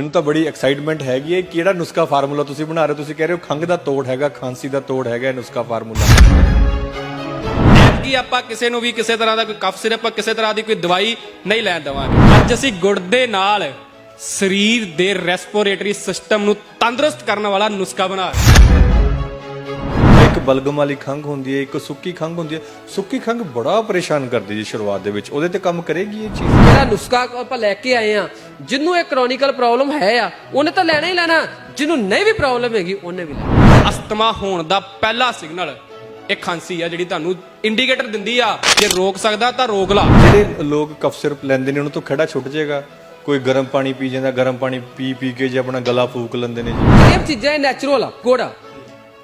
ਮੈਨੂੰ ਤਾਂ ਬੜੀ ਐਕਸਾਈਟਮੈਂਟ ਹੈਗੀ ਹੈ ਕਿਹੜਾ ਨੁਸਖਾ ਫਾਰਮੂਲਾ ਤੁਸੀਂ ਬਣਾ ਰਹੇ ਹੋ? ਤੁਸੀਂ ਕਹਿ ਰਹੇ ਹੋ ਖੰਘ ਦਾ ਤੋੜ ਹੈਗਾ, ਖਾਂਸੀ ਦਾ ਤੋੜ ਹੈਗਾ ਇਹ ਨੁਸਖਾ ਫਾਰਮੂਲਾ। ਕਿ ਆਪਾਂ ਕਿਸੇ ਨੂੰ ਵੀ ਕਿਸੇ ਤਰ੍ਹਾਂ ਦਾ ਕੋਈ ਕਫ ਸਿਰਪ ਕਿਸੇ ਤਰ੍ਹਾਂ ਦੀ ਕੋਈ ਦਵਾਈ ਨਹੀਂ ਲੈਣ ਦੇਵਾਂਗੇ। ਅੱਜ ਅਸੀਂ ਗੁੜ ਦੇ ਨਾਲ ਸਰੀਰ ਦੇ ਰੈਸਪੀਰੇਟਰੀ ਸਿਸਟਮ ਨੂੰ ਤੰਦਰੁਸਤ ਕਰਨ ਵਾਲਾ ਨੁਸਖਾ ਬਣਾ ਰਹੇ ਹਾਂ। ਬਲਗਮ ਵਾਲੀ ਖੰਘ ਹੁੰਦੀ ਹੈ ਇੱਕ ਸੁੱਕੀ ਖੰਘ ਹੁੰਦੀ ਹੈ। ਸੁੱਕੀ ਖੰਘ ਬੜਾ ਪਰੇਸ਼ਾਨ ਕਰਦੀ ਜੀ ਸ਼ੁਰੂਆਤ ਦੇ ਵਿੱਚ। ਉਹਦੇ ਤੇ ਕੰਮ ਕਰੇਗੀ ਇਹ ਚੀਜ਼? ਜਿਹੜਾ ਨੁਸਖਾ ਆਪਾਂ ਲੈ ਕੇ ਆਏ ਆ ਜਿਹਨੂੰ ਇਹ ਕ੍ਰੋਨਿਕਲ ਪ੍ਰੋਬਲਮ ਹੈ ਆ ਉਹਨੇ ਤਾਂ ਲੈਣਾ ਹੀ ਲੈਣਾ। ਜਿਹਨੂੰ ਨਹੀਂ ਵੀ ਪ੍ਰੋਬਲਮ ਹੈਗੀ ਉਹਨੇ ਵੀ ਲੈਣਾ। ਅਸਥਮਾ ਹੋਣ ਦਾ ਪਹਿਲਾ ਸਿਗਨਲ ਇਹ ਖਾਂਸੀ ਆ ਜਿਹੜੀ ਤੁਹਾਨੂੰ ਇੰਡੀਕੇਟਰ ਦਿੰਦੀ ਆ ਜੇ ਰੋਕ ਸਕਦਾ ਤਾਂ ਰੋਕ ਲਾ। ਜਿਹੜੇ ਲੋਕ ਕਫ ਸਿਰਪ ਲੈਂਦੇ ਨੇ ਉਹਨਾਂ ਤੋਂ ਖੜਾ ਛੁੱਟ ਜਾਏਗਾ। ਕੋਈ ਗਰਮ ਪਾਣੀ ਪੀ ਜਾਂਦਾ ਗਰਮ ਪਾਣੀ ਪੀ ਪੀ ਕੇ ਜੇ ਆਪਣਾ ਗਲਾ ਫੂਕ ਲੈਂਦੇ ਨੇ ਜੀ। ਇਹ ਚੀਜ਼ਾਂ ਨੈਚੁਰਲ ਆ ਗੁੜ ਆ।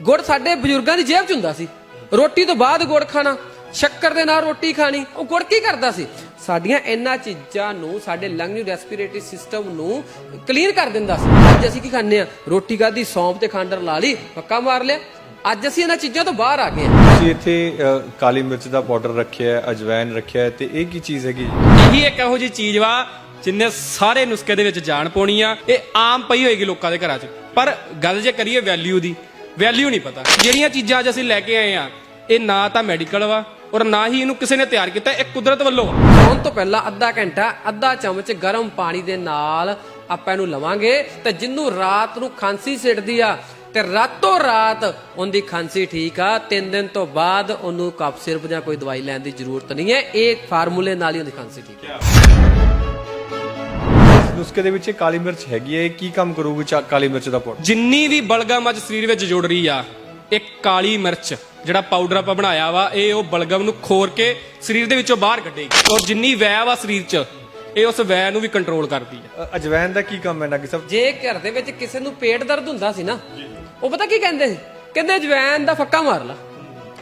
ਗੁੜ ਸਾਡੇ ਬਜ਼ੁਰਗਾਂ ਦੀ ਜੇਬ 'ਚ ਹੁੰਦਾ ਸੀ। ਰੋਟੀ ਤੋਂ ਬਾਅਦ ਗੁੜ ਖਾਣਾ ਸ਼ੱਕਰ ਦੇ ਨਾਲ ਰੋਟੀ ਖਾਣੀ ਉਹ ਗੁੜ ਕੀ ਕਰਦਾ ਸੀ? ਸਾਡੀਆਂ ਇਹਨਾਂ ਚੀਜ਼ਾਂ ਨੂੰ ਸਾਡੇ ਲੰਗ ਰੈਸਪੀਰੇਟਰੀ ਸਿਸਟਮ ਨੂੰ ਕਲੀਅਰ ਕਰ ਦਿੰਦਾ ਸੀ। ਅੱਜ ਅਸੀਂ ਕੀ ਖਾਂਦੇ ਆ ਰੋਟੀ ਖਾਦੀ ਸੌਂਫ ਤੇ ਖੰਡਰ ਲਾ ਲਈ ਪੱਕਾ ਮਾਰ ਲਿਆ। ਅੱਜ ਅਸੀਂ ਇਹਨਾਂ ਚੀਜ਼ਾਂ ਤੋਂ ਬਾਹਰ ਆ ਗਏ ਹਾਂ। ਤੁਸੀਂ ਇੱਥੇ ਕਾਲੀ ਮਿਰਚ ਦਾ ਪਾਊਡਰ ਰੱਖਿਆ ਹੈ ਅਜਵਾਇਨ ਰੱਖਿਆ ਹੈ ਤੇ ਇਹ ਕੀ ਚੀਜ਼ ਹੈਗੀ? ਇਹੀ ਇੱਕ ਇਹੋ ਜੀ ਚੀਜ਼ ਵਾ ਜਿੰਨੇ ਸਾਰੇ ਨੁਸਖੇ ਦੇ ਵਿੱਚ ਜਾਣ ਪਾਉਣੀ ਆ ਇਹ ਆਮ ਪਈ ਹੋਏਗੀ ਲੋਕਾਂ ਦੇ ਘਰਾਂ 'ਚ। ਪਰ ਗੱਲ ਜੇ ਕਰੀਏ ਵੈਲਿਊ ਦੀ ਵੈਲਿਊ ਨਹੀਂ ਪਤਾ। ਜਿਹੜੀਆਂ ਚੀਜ਼ਾਂ ਅੱਜ ਅਸੀਂ ਲੈ ਕੇ ਆਏ ਆ, ਇਹ ਨਾ ਤਾਂ ਮੈਡੀਕਲ ਵਾ ਔਰ ਨਾ ਹੀ ਇਹਨੂੰ ਕਿਸੇ ਨੇ ਤਿਆਰ ਕੀਤਾ, ਇਹ ਕੁਦਰਤ ਵੱਲੋਂ ਸੌਣ ਤੋਂ ਪਹਿਲਾਂ ਅੱਧਾ ਘੰਟਾ, ਅੱਧਾ ਚਮਚ ਗਰਮ ਪਾਣੀ ਦੇ ਨਾਲ ਆਪਾਂ ਇਹਨੂੰ ਲਵਾਂਗੇ ਤੇ ਜਿੰਨੂੰ ਰਾਤ ਨੂੰ ਖਾਂਸੀ ਸਿੱਟਦੀ ਆ, ਤੇ ਰਾਤੋਂ ਰਾਤ ਉਹਦੀ ਖਾਂਸੀ ਠੀਕ ਆ, ਤਿੰਨ ਦਿਨ ਤੋਂ ਬਾਅਦ ਉਹਨੂੰ ਕਫ ਸਿਰਪ ਜਾਂ ਕੋਈ ਦਵਾਈ ਲੈਣ ਦੀ ਜ਼ਰੂਰਤ ਨਹੀਂ ਹੈ। ਇਹ ਫਾਰਮੂਲੇ ਨਾਲ ਹੀ ਉਹਦੀ ਖਾਂਸੀ ਠੀਕ ਹੈ ਨੁਸਖੇ ਦੇ ਵਿੱਚ ਇਹ ਕਾਲੀ ਮਿਰਚ ਹੈਗੀ ਹੈ ਇਹ ਕੀ ਕੰਮ ਕਰੂਗੀ ਚਾ- ਕਾਲੀ ਮਿਰਚ ਦਾ ਪਾਊਡਰ ਜਿੰਨੀ ਵੀ ਬਲਗਮ ਅੱਜ ਸਰੀਰ ਵਿੱਚ ਜੁੜ ਰਹੀ ਆ ਇੱਕ ਕਾਲੀ ਮਿਰਚ ਜਿਹੜਾ ਪਾਊਡਰ ਆਪਾਂ ਬਣਾਇਆ ਵਾ ਇਹ ਉਹ ਬਲਗਮ ਨੂੰ ਖੋਰ ਕੇ ਸਰੀਰ ਦੇ ਵਿੱਚੋਂ ਬਾਹਰ ਕੱਢੇਗੀ। ਔਰ ਜਿੰਨੀ ਵੈ ਵਾ ਸਰੀਰ 'ਚ ਇਹ ਉਸ ਵੈ ਨੂੰ ਵੀ ਕੰਟਰੋਲ ਕਰਦੀ ਆ। ਅ, ਅਜਵਾਇਨ ਦਾ ਕੀ ਕੰਮ ਹੈ ਨਾ ਕਿ ਸਭ ਜੇ ਘਰ ਦੇ ਵਿੱਚ ਕਿਸੇ ਨੂੰ ਪੇਟ ਦਰਦ ਹੁੰਦਾ ਸੀ ਨਾ ਉਹ ਪਤਾ ਕੀ ਕਹਿੰਦੇ? ਸੀ ਕਹਿੰਦੇ ਜਵੈਨ ਦਾ ਫੱਕਾ ਮਾਰ ਲਾ।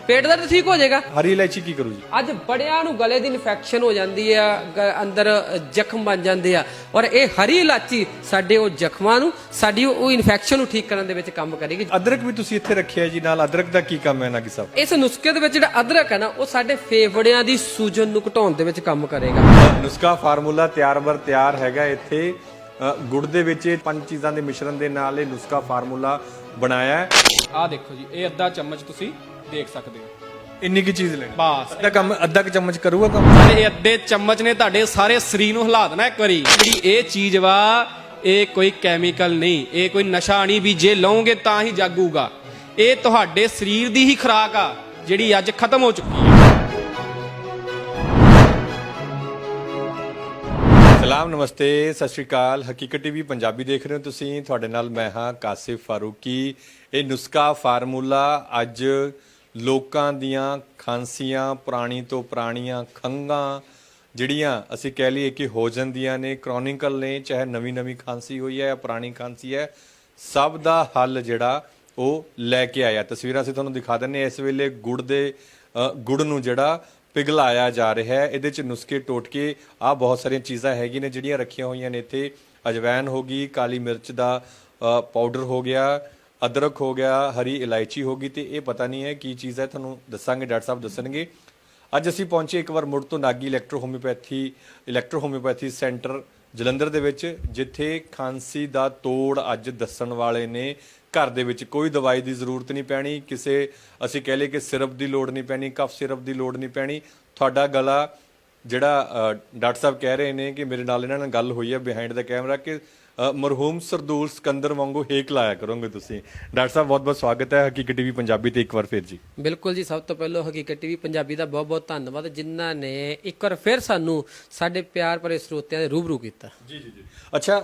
ਪੇਟ ਦਰਦ ਠੀਕ ਹੋ ਜਾਏਗਾ? ਹਰੀ ਇਲਾਇਚੀ ਕੀ ਕਰੂ ਜੀ ਅੱਜ ਬੜਿਆਂ ਨੂੰ ਗਲੇ ਦੀ ਇਨਫੈਕਸ਼ਨ ਹੋ ਜਾਂਦੀ ਆ ਗ- ਅੰਦਰ ਜ਼ਖਮ ਬਣ ਜਾਂਦੇ ਆ। ਔਰ ਇਹ ਹਰੀ ਇਲਾਚੀ ਸਾਡੇ ਉਹ ਜ਼ਖਮਾਂ ਨੂੰ ਸਾਡੀ ਉਹ ਇਨਫੈਕਸ਼ਨ ਨੂੰ ਠੀਕ ਕਰਨ ਦੇ ਵਿੱਚ ਕੰਮ ਕਰੇਗੀ। ਅਦਰਕ ਵੀ ਤੁਸੀਂ ਇੱਥੇ ਰੱਖਿਆ ਜੀ ਨਾਲ ਅਦਰਕ ਦਾ ਕੀ ਕੰਮ ਹੈ ਨਾ ਕਿ ਸਭ? ਇਸ ਨੁਸਖੇ ਦੇ ਵਿੱਚ ਜਿਹੜਾ ਅਦਰਕ ਹੈ ਨਾ ਉਹ ਸਾਡੇ ਫੇਫੜਿਆਂ ਦੀ ਸੂਜਨ ਨੂੰ ਘਟਾਉਣ ਦੇ ਵਿੱਚ ਕੰਮ ਕਰੇਗਾ। ਨੁਸਖਾ ਫਾਰਮੂਲਾ ਤਿਆਰ ਬਰ ਤਿਆਰ ਹੈਗਾ ਇੱਥੇ। ਅ, ਗੁੜ ਦੇ ਵਿੱਚ ਇਹ ਪੰਜ ਚੀਜ਼ਾਂ ਦੇ ਮਿਸ਼ਰਣ ਦੇ ਨਾਲ ਇਹ ਨੁਸਖਾ ਫਾਰਮੂਲਾ ਬਣਾਇਆ ਹੈ। ਆਹ ਦੇਖੋ ਜੀ ਇਹ ਅੱਧਾ ਚਮਚ ਤੁਸੀਂ ਦੇਖ ਸਕਦੇ ਹੋ। ਇੰਨੀ ਕੀ ਚੀਜ਼ ਲੈਣੀ। ਬਸ। ਅੱਧਾ ਕੰਮ ਅੱਧਾ ਕੁ ਚਮਚ ਕਰੂਗਾ ਕੰਮ? ਤੇ ਇਹ ਅੱਧੇ ਚਮਚ ਨੇ ਤੁਹਾਡੇ ਸਾਰੇ ਸਰੀਰ ਨੂੰ ਹਿਲਾ ਦੇਣਾ ਇੱਕ ਵਾਰੀ। ਜਿਹੜੀ ਇਹ ਚੀਜ਼ ਵਾ ਇਹ ਕੋਈ ਕੈਮੀਕਲ ਨਹੀਂ ਇਹ ਕੋਈ ਨਸ਼ਾ ਨਹੀਂ ਵੀ ਜੇ ਲਓਗੇ ਤਾਂ ਹੀ ਜਾਗੂਗਾ। ਇਹ ਤੁਹਾਡੇ ਸਰੀਰ ਦੀ ਹੀ ਖੁਰਾਕ ਆ ਜਿਹੜੀ ਅੱਜ ਖਤਮ ਹੋ ਚੁੱਕੀ ਹੈ। ਸਲਾਮ ਨਮਸਤੇ ਸਤਿ ਸ਼੍ਰੀ ਅਕਾਲ। ਹਕੀਕਤ ਟੀਵੀ ਪੰਜਾਬੀ ਦੇਖ ਰਹੇ ਹੋ ਤੁਸੀਂ। ਤੁਹਾਡੇ ਨਾਲ ਮੈਂ ਹਾਂ ਕਾਸਿਫ ਫਾਰੂਕੀ। ਇਹ ਨੁਸਖਾ ਫਾਰਮੂਲਾ ਅੱਜ ਲੋਕਾਂ ਦੀਆਂ ਖਾਂਸੀਆਂ, ਪੁਰਾਣੀ ਤੋਂ ਪੁਰਾਣੀਆਂ ਖੰਘਾਂ ਜਿਹੜੀਆਂ ਅਸੀਂ ਕਹਿ ਲਈਏ ਕਿ ਹੋ ਜਾਂਦੀਆਂ ਨੇ ਕ੍ਰੋਨਿਕਲ ਨੇ, ਚਾਹੇ ਨਵੀਂ ਨਵੀਂ ਖਾਂਸੀ ਹੋਈ ਹੈ ਜਾਂ ਪੁਰਾਣੀ ਖਾਂਸੀ ਹੈ, ਸਭ ਦਾ ਹੱਲ ਜਿਹੜਾ ਉਹ ਲੈ ਕੇ ਆਇਆ। ਤਸਵੀਰਾਂ ਅਸੀਂ ਤੁਹਾਨੂੰ ਦਿਖਾ ਦਿੰਨੇ ਹਾਂ। ਇਸ ਵੇਲੇ ਗੁੜ ਦੇ ਗੁੜ ਨੂੰ ਜਿਹੜਾ ਪਿਘਲਾਇਆ ਜਾ ਰਿਹਾ ਹੈ। ਇਹਦੇ ਚ ਨੁਸਖੇ ਟੋਟਕੇ ਆ ਬਹੁਤ ਸਾਰੀਆਂ ਚੀਜ਼ਾਂ ਹੈਗੀਆਂ ਨੇ ਜਿਹੜੀਆਂ ਰੱਖੀਆਂ ਹੋਈਆਂ ਨੇ ਇੱਥੇ। ਅਜਵਾਇਨ ਹੋ ਗਈ, ਕਾਲੀ ਮਿਰਚ ਦਾ ਪਾਊਡਰ ਹੋ ਗਿਆ। ਅਦਰਕ ਹੋ ਗਿਆ, ਹਰੀ ਇਲਾਇਚੀ ਹੋ ਗਈ ਤੇ ਇਹ ਪਤਾ ਨਹੀਂ ਹੈ ਕੀ ਚੀਜ਼ ਹੈ, ਤੁਹਾਨੂੰ ਦੱਸਾਂਗੇ, ਡਾਕਟਰ ਸਾਹਿਬ ਦੱਸਣਗੇ। ਅੱਜ ਅਸੀਂ ਪਹੁੰਚੇ ਇੱਕ ਵਾਰ ਮੁੜ ਤੋਂ Nagi electro homeopathy electro homeopathy centre Jalandhar ਦੇ ਵਿੱਚ, ਜਿੱਥੇ ਖਾਂਸੀ ਦਾ ਤੋੜ ਅੱਜ ਦੱਸਣ ਵਾਲੇ ਨੇ। ਘਰ ਦੇ ਵਿੱਚ ਕੋਈ ਦਵਾਈ ਦੀ ਜ਼ਰੂਰਤ ਨਹੀਂ ਪੈਣੀ, ਕਿਸੇ, ਅਸੀਂ ਕਹਿ ਲਈਏ ਕਿ ਸਿਰਪ ਦੀ ਲੋੜ ਨਹੀਂ ਪੈਣੀ, ਕਫ ਸਿਰਪ ਦੀ ਲੋੜ ਨਹੀਂ ਪੈਣੀ। ਤੁਹਾਡਾ ਗਲਾ ਜਿਹੜਾ ਡਾਕਟਰ ਸਾਹਿਬ ਕਹਿ ਰਹੇ ਨੇ ਕਿ ਮੇਰੇ ਨਾਲ ਇਹਨਾਂ ਨਾਲ ਗੱਲ ਹੋਈ ਹੈ ਬਿਹਾਈਂਡ ਦਾ ਕੈਮਰਾ ਕਿ ਮਰਹੂਮ ਸਰਦੂਲ ਸਿਕੰਦਰ ਵਾਂਗੂ ਹੇਕ ਲਾਇਆ ਕਰੋਗੇ ਤੁਸੀਂ। ਡਾਕਟਰ ਸਾਹਿਬ ਬਹੁਤ ਬਹੁਤ ਸਵਾਗਤ ਹੈ ਹਕੀਕਤ ਟੀਵੀ ਪੰਜਾਬੀ ਤੇ ਇੱਕ ਵਾਰ ਫਿਰ ਜੀ। ਬਿਲਕੁਲ ਜੀ ਸਭ ਤੋਂ ਪਹਿਲਾਂ ਹਕੀਕਤ ਟੀਵੀ ਪੰਜਾਬੀ ਦਾ ਬਹੁਤ ਬਹੁਤ ਧੰਨਵਾਦ ਜਿਨ੍ਹਾਂ ਨੇ ਇੱਕ ਵਾਰ ਫਿਰ ਸਾਨੂੰ ਸਾਡੇ ਪਿਆਰ ਭਰੇ ਸਰੋਤਿਆਂ ਦੇ ਰੂਬਰੂ ਕੀਤਾ। ਜੀ ਜੀ ਜੀ। ਅੱਛਾ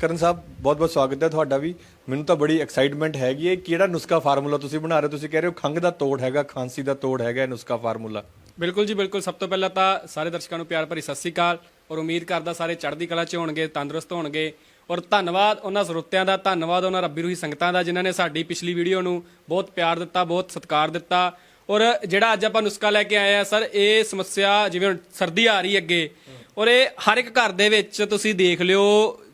ਕਰਨ ਸਾਹਿਬ ਬਹੁਤ ਬਹੁਤ ਸਵਾਗਤ ਹੈ ਤੁਹਾਡਾ ਵੀ। ਮੈਨੂੰ ਤਾਂ ਬੜੀ ਐਕਸਾਈਟਮੈਂਟ ਹੈਗੀ ਹੈ ਕਿਹੜਾ ਨੁਸਖਾ ਫਾਰਮੂਲਾ ਤੁਸੀਂ ਬਣਾ ਰਹੇ ਹੋ? ਤੁਸੀਂ ਕਹਿ ਰਹੇ ਹੋ ਖੰਘ ਦਾ ਤੋੜ ਹੈਗਾ ਖਾਂਸੀ ਦਾ ਤੋੜ ਹੈਗਾ ਇਹ ਨੁਸਖਾ ਫਾਰਮੂਲਾ। ਬਿਲਕੁਲ ਜੀ ਬਿਲਕੁਲ। ਸਭ ਤੋਂ ਪਹਿਲਾਂ ਤਾਂ ਸਾਰੇ ਦਰਸ਼ਕਾਂ ਨੂੰ ਪਿਆਰ ਭਰੀ ਸਤਿ ਸ੍ਰੀ ਅਕਾਲ। ਔਰ ਉਮੀਦ ਕਰਦਾ ਸਾਰੇ ਚੜ੍ਹਦੀ ਕਲਾ 'ਚ ਹੋਣਗੇ, ਤੰਦਰੁਸਤ ਹੋਣਗੇ। ਔਰ ਧੰਨਵਾਦ ਉਹਨਾਂ ਸਰੋਤਿਆਂ ਦਾ, ਧੰਨਵਾਦ ਉਹਨਾਂ ਰੱਬੀ ਰੂਹੀ ਸੰਗਤਾਂ ਦਾ, ਜਿਨ੍ਹਾਂ ਨੇ ਸਾਡੀ ਪਿਛਲੀ ਵੀਡੀਓ ਨੂੰ ਬਹੁਤ ਪਿਆਰ ਦਿੱਤਾ, ਬਹੁਤ ਸਤਿਕਾਰ ਦਿੱਤਾ। ਔਰ ਜਿਹੜਾ ਅੱਜ ਆਪਾਂ ਨੁਸਖਾ ਲੈ ਕੇ ਆਏ ਆ, ਸਰ, ਇਹ ਸਮੱਸਿਆ ਜਿਵੇਂ ਹੁਣ ਸਰਦੀ ਆ ਰਹੀ ਅੱਗੇ, ਔਰ ਇਹ ਹਰ ਇੱਕ ਘਰ ਦੇ ਵਿੱਚ ਤੁਸੀਂ ਦੇਖ ਲਿਓ